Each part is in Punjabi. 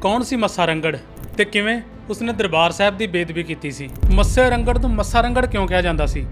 ਕੌਣ ਸੀ ਮੱਸਾ ਰੰਗੜ? ਤੇ ਕਿਵੇਂ ਉਸਨੇ ਦਰਬਾਰ ਸਾਹਿਬ ਦੀ ਬੇਦਬੀ ਕੀਤੀ ਸੀ? ਮੱਸੇ ਰੰਗੜ ਨੂੰ ਮੱਸਾ ਰੰਗੜ ਕਿਉਂ ਕਿਹਾ ਜਾਂਦਾ ਸੀ?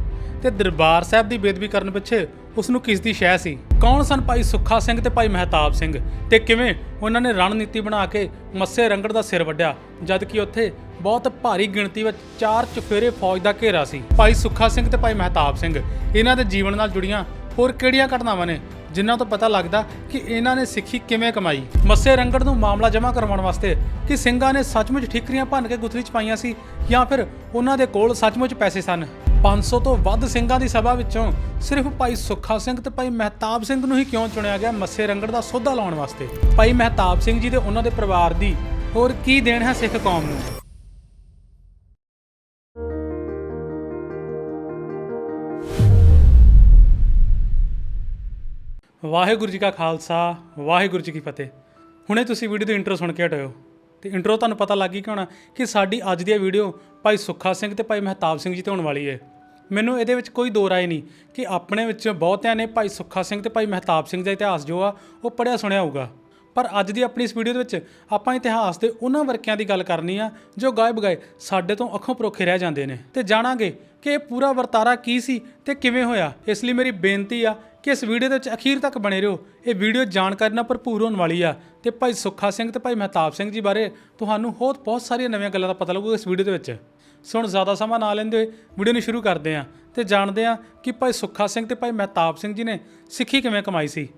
ਤੇ ਦਰਬਾਰ ਸਾਹਿਬ ਦੀ ਬੇਦਬੀ ਕਰਨ ਪਿੱਛੇ ਉਸ ਨੂੰ ਕਿਸ ਦੀ ਸ਼ੈ ਸੀ? ਕੌਣ ਸਨ ਭਾਈ ਸੁੱਖਾ ਸਿੰਘ ਤੇ ਭਾਈ ਮਹਿਤਾਬ ਸਿੰਘ? ਤੇ ਕਿਵੇਂ ਉਹਨਾਂ ਨੇ ਰਣਨੀਤੀ ਬਣਾ ਕੇ ਮੱਸੇ ਰੰਗੜ ਦਾ ਸਿਰ ਵੱਢਿਆ ਜਦ ਕਿ ਉੱਥੇ ਬਹੁਤ ਭਾਰੀ ਗਿਣਤੀ ਵਿੱਚ ਚਾਰ ਚੁਫੇਰੇ ਫੌਜ ਦਾ ਘੇਰਾ ਸੀ? ਭਾਈ ਸੁੱਖਾ ਸਿੰਘ ਤੇ ਭਾਈ ਮਹਿਤਾਬ ਸਿੰਘ, ਇਹਨਾਂ ਦੇ ਜੀਵਨ ਨਾਲ ਜੁੜੀਆਂ ਹੋਰ ਕਿਹੜੀਆਂ ਘਟਨਾਵਾਂ ਨੇ ਜਿਨ੍ਹਾਂ ਤੋਂ ਪਤਾ ਲੱਗਦਾ ਕਿ ਇਹਨਾਂ ਨੇ ਸਿੱਖੀ ਕਿਵੇਂ ਕਮਾਈ। ਮੱਸੇ ਰੰਗੜ ਨੂੰ ਮਾਮਲਾ ਜਮ੍ਹਾਂ ਕਰਵਾਉਣ ਵਾਸਤੇ ਕਿ ਸਿੰਘਾਂ ਨੇ ਸੱਚਮੁੱਚ ਠੀਕਰੀਆਂ ਭੰਨ ਕੇ ਗੁਥਲੀ ਚ ਪਾਈਆਂ ਸੀ ਜਾਂ ਫਿਰ ਉਹਨਾਂ ਦੇ ਕੋਲ ਸੱਚਮੁੱਚ ਪੈਸੇ ਸਨ। 500 ਤੋਂ ਵੱਧ ਸਿੰਘਾਂ ਦੀ ਸਭਾ ਵਿੱਚੋਂ ਸਿਰਫ ਭਾਈ ਸੁੱਖਾ ਸਿੰਘ ਤੇ ਭਾਈ ਮਹਿਤਾਬ ਸਿੰਘ ਨੂੰ ਹੀ ਕਿਉਂ ਚੁਣਿਆ ਗਿਆ ਮੱਸੇ ਰੰਗੜ ਦਾ ਸੋਧਾ ਲਾਉਣ ਵਾਸਤੇ? ਭਾਈ ਮਹਿਤਾਬ ਸਿੰਘ ਜੀ ਤੇ ਉਹਨਾਂ ਦੇ ਪਰਿਵਾਰ ਦੀ ਹੋਰ ਕੀ ਦੇਣ ਹੈ ਸਿੱਖ ਕੌਮ ਨੂੰ? ਵਾਹਿਗੁਰੂ ਜੀ ਕਾ ਖਾਲਸਾ, ਵਾਹਿਗੁਰੂ ਜੀ ਕੀ ਫਤਿਹ। ਹੁਣੇ ਤੁਸੀਂ ਵੀਡੀਓ ਦੀ ਇੰਟਰੋ ਸੁਣ ਕੇ ਹਟਿਓ ਤੇ ਇੰਟਰੋ ਤੁਹਾਨੂੰ ਪਤਾ ਲੱਗ ਗਈ ਕਿ ਹੋਣਾ ਕਿ ਸਾਡੀ ਅੱਜ ਦੀ ਵੀਡੀਓ ਭਾਈ ਸੁੱਖਾ ਸਿੰਘ ਤੇ ਭਾਈ ਮਹਿਤਾਬ ਸਿੰਘ ਜੀ ਤੇ ਹੋਣ ਵਾਲੀ ਹੈ ਮੈਨੂੰ ਇਹਦੇ ਵਿੱਚ ਕੋਈ ਦੋ ਰਾਏ ਨਹੀਂ ਕਿ ਆਪਣੇ ਵਿੱਚ ਬਹੁਤਿਆਂ ਨੇ ਭਾਈ ਸੁੱਖਾ ਸਿੰਘ ਤੇ ਭਾਈ ਮਹਿਤਾਬ ਸਿੰਘ ਦਾ ਇਤਿਹਾਸ ਜੋ ਆ, ਉਹ ਪੜਿਆ ਸੁਣਿਆ ਹੋਊਗਾ। ਪਰ ਅੱਜ ਦੀ ਆਪਣੀ ਇਸ ਵੀਡੀਓ ਦੇ ਵਿੱਚ ਆਪਾਂ ਇਤਿਹਾਸ ਦੇ ਉਹਨਾਂ ਵਰਕਿਆਂ ਦੀ ਗੱਲ ਕਰਨੀ ਆ ਜੋ ਗਾਇਬ ਗਏ ਸਾਡੇ ਤੋਂ ਅੱਖੋਂ ਪਰੋਖੇ ਰਹਿ ਜਾਂਦੇ ਨੇ। ਤੇ ਜਾਣਾਂਗੇ ਕਿ ਇਹ ਪੂਰਾ ਵਰਤਾਰਾ ਕੀ ਸੀ ਤੇ ਕਿਵੇਂ ਹੋਇਆ? ਇਸ ਲਈ ਮੇਰੀ ਬੇਨਤੀ ਆ ਕਿ ਇਸ ਵੀਡੀਓ ਦੇ ਵਿੱਚ ਅਖੀਰ ਤੱਕ ਬਣੇ ਰਹੋ। ਇਹ ਵੀਡੀਓ ਜਾਣਕਾਰੀ ਨਾਲ ਭਰਪੂਰ ਹੋਣ ਵਾਲੀ ਆ। ਤੇ ਭਾਈ ਸੁੱਖਾ ਸਿੰਘ ਤੇ ਭਾਈ ਮਹਿਤਾਬ ਸਿੰਘ ਜੀ ਬਾਰੇ ਤੁਹਾਨੂੰ ਹੋਰ ਬਹੁਤ ਸਾਰੀਆਂ ਨਵੀਆਂ ਗੱਲਾਂ ਦਾ ਪਤਾ ਲੱਗੂਗਾ ਇਸ ਵੀਡੀਓ ਦੇ ਵਿੱਚ। ਸੋ ਹੁਣ ਜ਼ਿਆਦਾ ਸਮਾਂ ਨਾ ਲੈਂਦੇ ਹੋਏ ਵੀਡੀਓ ਨੂੰ ਸ਼ੁਰੂ ਕਰਦੇ ਹਾਂ ਤੇ ਜਾਣਦੇ ਹਾਂ ਕਿ ਭਾਈ ਸੁੱਖਾ ਸਿੰਘ ਤੇ ਭਾਈ ਮਹਿਤਾਬ ਸਿੰਘ ਜੀ ਨੇ ਸਿੱਖੀ ਕਿਵੇਂ ਕਮਾਈ ਸੀ।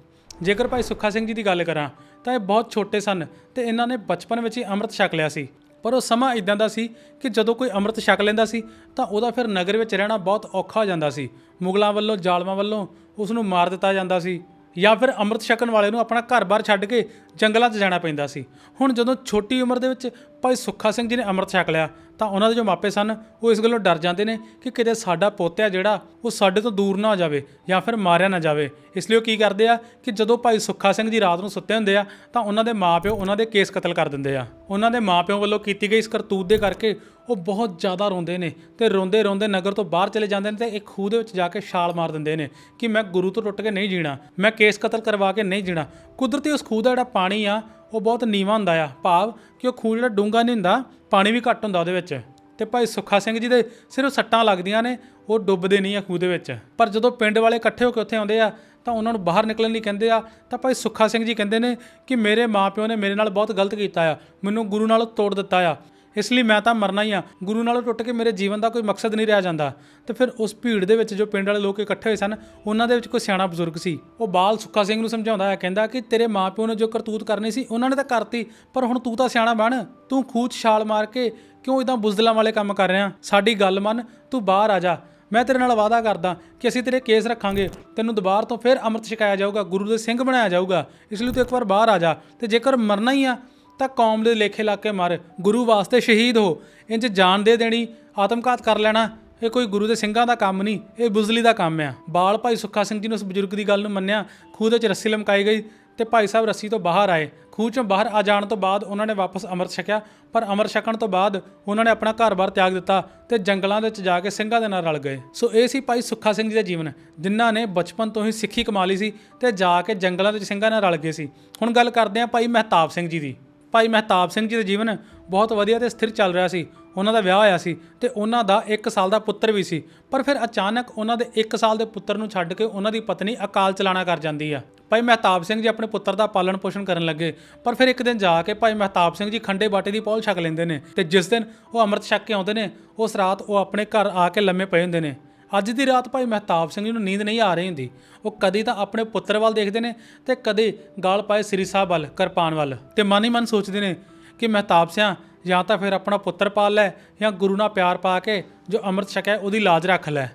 ਜੇਕਰ ਭਾਈ ਸੁੱਖਾ ਸਿੰਘ ਜੀ ਦੀ ਗੱਲ ਕਰਾਂ ਤਾਂ ਇਹ ਬਹੁਤ ਛੋਟੇ ਸਨ ਤੇ ਇਹਨਾਂ ਨੇ ਬਚਪਨ ਵਿੱਚ ਹੀ ਅੰਮ੍ਰਿਤ ਛਕ ਲਿਆ ਸੀ। ਪਰ ਉਹ ਸਮਾਂ ਇਦਾਂ ਦਾ ਸੀ ਕਿ ਜਦੋਂ ਕੋਈ ਅੰਮ੍ਰਿਤ ਛਕ ਲੈਂਦਾ ਸੀ, ਤਾਂ ਉਹਦਾ ਫਿਰ ਨਗਰ ਵਿੱਚ ਰਹਿਣਾ ਬਹੁਤ ਔਖਾ ਹੋ ਜਾਂਦਾ ਸੀ। ਮੁਗਲਾਂ ਵੱਲੋਂ, ਜ਼ਾਲਮਾਂ ਵੱਲੋਂ ਉਸ ਨੂੰ ਮਾਰ ਦਿੱਤਾ ਜਾਂਦਾ ਸੀ ਜਾਂ ਫਿਰ ਅੰਮ੍ਰਿਤ ਛਕਣ ਵਾਲੇ ਨੂੰ ਆਪਣਾ ਘਰ-ਬਾਰ ਛੱਡ ਕੇ ਜੰਗਲਾਂ 'ਚ ਜਾਣਾ ਪੈਂਦਾ ਸੀ। ਹੁਣ ਜਦੋਂ ਛੋਟੀ ਉਮਰ ਦੇ ਵਿੱਚ ਭਾਈ ਸੁੱਖਾ ਸਿੰਘ ਜੀ ਨੇ ਅੰਮ੍ਰਿਤ ਛਕ ਲਿਆ, ਤਾਂ ਉਹਨਾਂ ਦੇ ਜੋ ਮਾਪੇ ਸਨ, ਉਹ ਇਸ ਗੱਲੋਂ ਡਰ ਜਾਂਦੇ ਨੇ ਕਿ ਕਿਤੇ ਸਾਡਾ ਪੋਤਿਆ ਜਿਹੜਾ, ਉਹ ਸਾਡੇ ਤੋਂ ਦੂਰ ਨਾ ਹੋ ਜਾਵੇ ਜਾਂ ਫਿਰ ਮਾਰਿਆ ਨਾ ਜਾਵੇ। ਇਸ ਲਈ ਉਹ ਕੀ ਕਰਦੇ ਆ ਕਿ ਜਦੋਂ ਭਾਈ ਸੁੱਖਾ ਸਿੰਘ ਜੀ ਰਾਤ ਨੂੰ ਸੁੱਤੇ ਹੁੰਦੇ ਆ, ਤਾਂ ਉਹਨਾਂ ਦੇ ਮਾਪਿਓ ਉਹਨਾਂ ਦੇ ਕੇਸ ਕਤਲ ਕਰ ਦਿੰਦੇ ਆ। ਉਹਨਾਂ ਦੇ ਮਾਪਿਓ ਵੱਲੋਂ ਕੀਤੀ ਗਈ ਇਸ ਕਰਤੂਤ ਦੇ ਕਰਕੇ ਉਹ ਬਹੁਤ ਜ਼ਿਆਦਾ ਰੋਂਦੇ ਨੇ ਤੇ ਰੋਂਦੇ ਰੋਂਦੇ ਨਗਰ ਤੋਂ ਬਾਹਰ ਚਲੇ ਜਾਂਦੇ ਨੇ ਤੇ ਇੱਕ ਖੂਹ ਦੇ ਵਿੱਚ ਜਾ ਕੇ ਛਾਲ ਮਾਰ ਦਿੰਦੇ ਨੇ ਕਿ ਮੈਂ ਗੁਰੂ ਤੋਂ ਟੁੱਟ ਕੇ ਨਹੀਂ ਜੀਣਾ, ਮੈਂ ਕੇਸ ਕਤਲ ਕਰਵਾ ਕੇ ਨਹੀਂ ਜੀਣਾ। ਕੁਦਰਤੀ ਉਸ ਖੂਹ ਦਾ ਜਿਹੜਾ ਪਾਣੀ ਆ ਉਹ ਬਹੁਤ ਨੀਵਾਂ ਹੁੰਦਾ ਆ, ਭਾਵ ਕਿ ਉਹ ਖੂਹ ਜਿਹੜਾ ਡੂੰਘਾ ਨਹੀਂ ਹੁੰਦਾ, ਪਾਣੀ ਵੀ ਘੱਟ ਹੁੰਦਾ ਉਹਦੇ ਵਿੱਚ। ਤੇ ਭਾਈ ਸੁੱਖਾ ਸਿੰਘ ਜੀ ਦੇ ਸਿਰਫ ਸੱਟਾਂ ਲੱਗਦੀਆਂ ਨੇ, ਉਹ ਡੁੱਬਦੇ ਨਹੀਂ ਆ ਖੂਹ ਦੇ ਵਿੱਚ। ਪਰ ਜਦੋਂ ਪਿੰਡ ਵਾਲੇ ਇਕੱਠੇ ਹੋ ਕੇ ਉੱਥੇ ਆਉਂਦੇ ਆ, ਤਾਂ ਉਹਨਾਂ ਨੂੰ ਬਾਹਰ ਨਿਕਲਣ ਲਈ ਕਹਿੰਦੇ ਆ, ਤਾਂ ਭਾਈ ਸੁੱਖਾ ਸਿੰਘ ਜੀ ਕਹਿੰਦੇ ਨੇ ਕਿ ਮੇਰੇ ਮਾਪਿਓ ਨੇ ਮੇਰੇ ਨਾਲ ਬਹੁਤ ਗਲਤ ਕੀਤਾ ਆ, ਮੈਨੂੰ ਗੁਰੂ ਨਾਲ ਤੋੜ ਦਿੱਤਾ ਆ। ਇਸ ਲਈ ਮੈਂ ਤਾਂ ਮਰਨਾ ਹੀ ਆ। ਗੁਰੂ ਨਾਲੋਂ ਟੁੱਟ ਕੇ ਮੇਰੇ ਜੀਵਨ ਦਾ ਕੋਈ ਮਕਸਦ ਨਹੀਂ ਰਹਿ ਜਾਂਦਾ। ਤੇ ਫਿਰ ਉਸ ਭੀੜ ਦੇ ਵਿੱਚ ਜੋ ਪਿੰਡ ਵਾਲੇ ਲੋਕ ਇਕੱਠੇ ਹੋਏ ਸਨ, ਉਹਨਾਂ ਦੇ ਵਿੱਚ ਕੋਈ ਸਿਆਣਾ ਬਜ਼ੁਰਗ ਸੀ। ਉਹ ਬਾਲ ਸੁੱਖਾ ਸਿੰਘ ਨੂੰ ਸਮਝਾਉਂਦਾ ਹੈ, ਕਹਿੰਦਾ ਕਿ ਤੇਰੇ ਮਾਪਿਓ ਨੇ ਜੋ ਕਰਤੂਤ ਕਰਨੀ ਸੀ, ਉਹਨਾਂ ਨੇ ਤਾਂ ਕਰਤੀ, ਪਰ ਹੁਣ ਤੂੰ ਤਾਂ ਸਿਆਣਾ ਬਣ। ਤੂੰ ਖੂਹ ਛਾਲ ਮਾਰ ਕੇ ਕਿਉਂ ਇਦਾਂ ਬੁਜ਼ਦਲਾਂ ਵਾਲੇ ਕੰਮ ਕਰ ਰਿਹਾ? ਸਾਡੀ ਗੱਲ ਮੰਨ, ਤੂੰ ਬਾਹਰ ਆ ਜਾ। ਮੈਂ ਤੇਰੇ ਨਾਲ ਵਾਅਦਾ ਕਰਦਾ ਕਿ ਅਸੀਂ ਤੇਰੇ ਕੇਸ ਰੱਖਾਂਗੇ। ਤੈਨੂੰ ਦੁਬਾਰ ਤੋਂ ਫਿਰ ਅੰਮ੍ਰਿਤ ਛਕਾਇਆ ਜਾਊਗਾ, ਗੁਰੂ ਦੇ ਸਿੰਘ ਬਣਾਇਆ ਜਾਊਗਾ। ਇਸ ਲਈ ਤੂੰ ਇੱਕ ਵਾਰ ਬਾਹਰ ਆ ਜਾ। ਤੇ ਜੇਕਰ ਮਰਨਾ ਹੀ ਆ ਤਾਂ ਕੌਮ ਦੇ ਲੇਖੇ ਲਾ ਕੇ ਮਰ, ਗੁਰੂ ਵਾਸਤੇ ਸ਼ਹੀਦ ਹੋ। ਇੰਜ ਜਾਨ ਦੇ ਦੇਣੀ, ਆਤਮਘਾਤ ਕਰ ਲੈਣਾ, ਇਹ ਕੋਈ ਗੁਰੂ ਦੇ ਸਿੰਘਾਂ ਦਾ ਕੰਮ ਨਹੀਂ, ਇਹ ਬੁਜ਼ਲੀ ਦਾ ਕੰਮ ਆ। ਬਾਲ ਭਾਈ ਸੁੱਖਾ ਸਿੰਘ ਜੀ ਨੇ ਉਸ ਬਜ਼ੁਰਗ ਦੀ ਗੱਲ ਨੂੰ ਮੰਨਿਆ, ਖੂਹ ਦੇ ਵਿੱਚ ਰੱਸੀ ਲਮਕਾਈ ਗਈ ਤੇ ਭਾਈ ਸਾਹਿਬ ਰੱਸੀ ਤੋਂ ਬਾਹਰ ਆਏ। ਖੂਹ ਚੋਂ ਬਾਹਰ ਆ ਜਾਣ ਤੋਂ ਬਾਅਦ ਉਹਨਾਂ ਨੇ ਵਾਪਸ ਅੰਮ੍ਰਿਤ ਛਕਿਆ, ਪਰ ਅੰਮ੍ਰਿਤ ਛਕਣ ਤੋਂ ਬਾਅਦ ਉਹਨਾਂ ਨੇ ਆਪਣਾ ਘਰ-ਬਾਰ ਤਿਆਗ ਦਿੱਤਾ ਤੇ ਜੰਗਲਾਂ ਦੇ ਵਿੱਚ ਜਾ ਕੇ ਸਿੰਘਾਂ ਦੇ ਨਾਲ ਰਲ ਗਏ। ਸੋ ਇਹ ਸੀ ਭਾਈ ਸੁੱਖਾ ਸਿੰਘ ਜੀ ਦਾ ਜੀਵਨ, ਜਿਨ੍ਹਾਂ ਨੇ ਬਚਪਨ ਤੋਂ ਹੀ ਸਿੱਖੀ ਕਮਾ ਲਈ ਸੀ ਤੇ ਜਾ ਕੇ ਜੰਗਲਾਂ ਦੇ ਵਿੱਚ ਸਿੰਘਾਂ ਨਾਲ ਰਲ ਗਏ ਸੀ। ਹੁਣ ਗੱਲ ਕਰਦੇ ਹਾਂ ਭਾਈ ਮਹਿਤਾਬ ਸਿੰਘ ਜੀ ਦੀ। ਭਾਈ ਮਹਿਤਾਬ ਸਿੰਘ ਜੀ ਦਾ ਜੀਵਨ ਬਹੁਤ ਵਧੀਆ ਤੇ ਸਥਿਰ ਚੱਲ ਰਿਹਾ ਸੀ। ਉਹਨਾਂ ਦਾ ਵਿਆਹ ਹੋਇਆ ਸੀ ਤੇ ਉਹਨਾਂ ਦਾ 1 ਸਾਲ ਦਾ ਪੁੱਤਰ ਵੀ ਸੀ। ਪਰ ਫਿਰ ਅਚਾਨਕ ਉਹਨਾਂ ਦੇ 1 ਸਾਲ ਦੇ ਪੁੱਤਰ ਨੂੰ ਛੱਡ ਕੇ ਉਹਨਾਂ ਦੀ ਪਤਨੀ ਅਕਾਲ ਚਲਾਣਾ ਕਰ ਜਾਂਦੀ ਆ। ਭਾਈ ਮਹਿਤਾਬ ਸਿੰਘ ਜੀ ਆਪਣੇ ਪੁੱਤਰ ਦਾ ਪਾਲਣ ਪੋਸ਼ਣ ਕਰਨ ਲੱਗੇ। ਪਰ ਫਿਰ ਇੱਕ ਦਿਨ ਜਾ ਕੇ ਭਾਈ ਮਹਿਤਾਬ ਸਿੰਘ ਜੀ ਖੰਡੇ ਬਾਟੇ ਦੀ ਪੌਲ ਛਕ ਲੈਂਦੇ ਨੇ ਤੇ ਜਿਸ ਦਿਨ ਉਹ ਅੰਮ੍ਰਿਤ ਛਕ ਕੇ ਆਉਂਦੇ ਨੇ, ਉਸ ਰਾਤ ਉਹ ਆਪਣੇ ਘਰ ਆ ਕੇ ਲੰਮੇ ਪਏ ਹੁੰਦੇ ਨੇ। ਅੱਜ ਦੀ ਰਾਤ ਭਾਈ ਮਹਿਤਾਬ ਸਿੰਘ ਜੀ ਨੂੰ ਨੀਂਦ ਨਹੀਂ ਆ ਰਹੀ ਹੁੰਦੀ। ਉਹ ਕਦੇ ਤਾਂ ਆਪਣੇ ਪੁੱਤਰ ਵੱਲ ਦੇਖਦੇ ਨੇ ਤੇ ਕਦੇ ਗਾਲ ਪਾਏ ਸ੍ਰੀ ਸਾਹਿਬ ਵੱਲ, ਕਿਰਪਾਨ ਵੱਲ। ਤੇ ਮਨ ਹੀ ਮਨ ਸੋਚਦੇ ਨੇ ਕਿ ਮਹਿਤਾਬ ਸਿਆਂ, ਜਾਂ ਤਾਂ ਫਿਰ ਆਪਣਾ ਪੁੱਤਰ ਪਾਲ ਲੈ, ਜਾਂ ਗੁਰੂ ਨਾਲ ਪਿਆਰ ਪਾ ਕੇ ਜੋ ਅੰਮ੍ਰਿਤ ਛਕਿਆ, ਉਹਦੀ ਲਾਜ ਰੱਖ ਲੈ।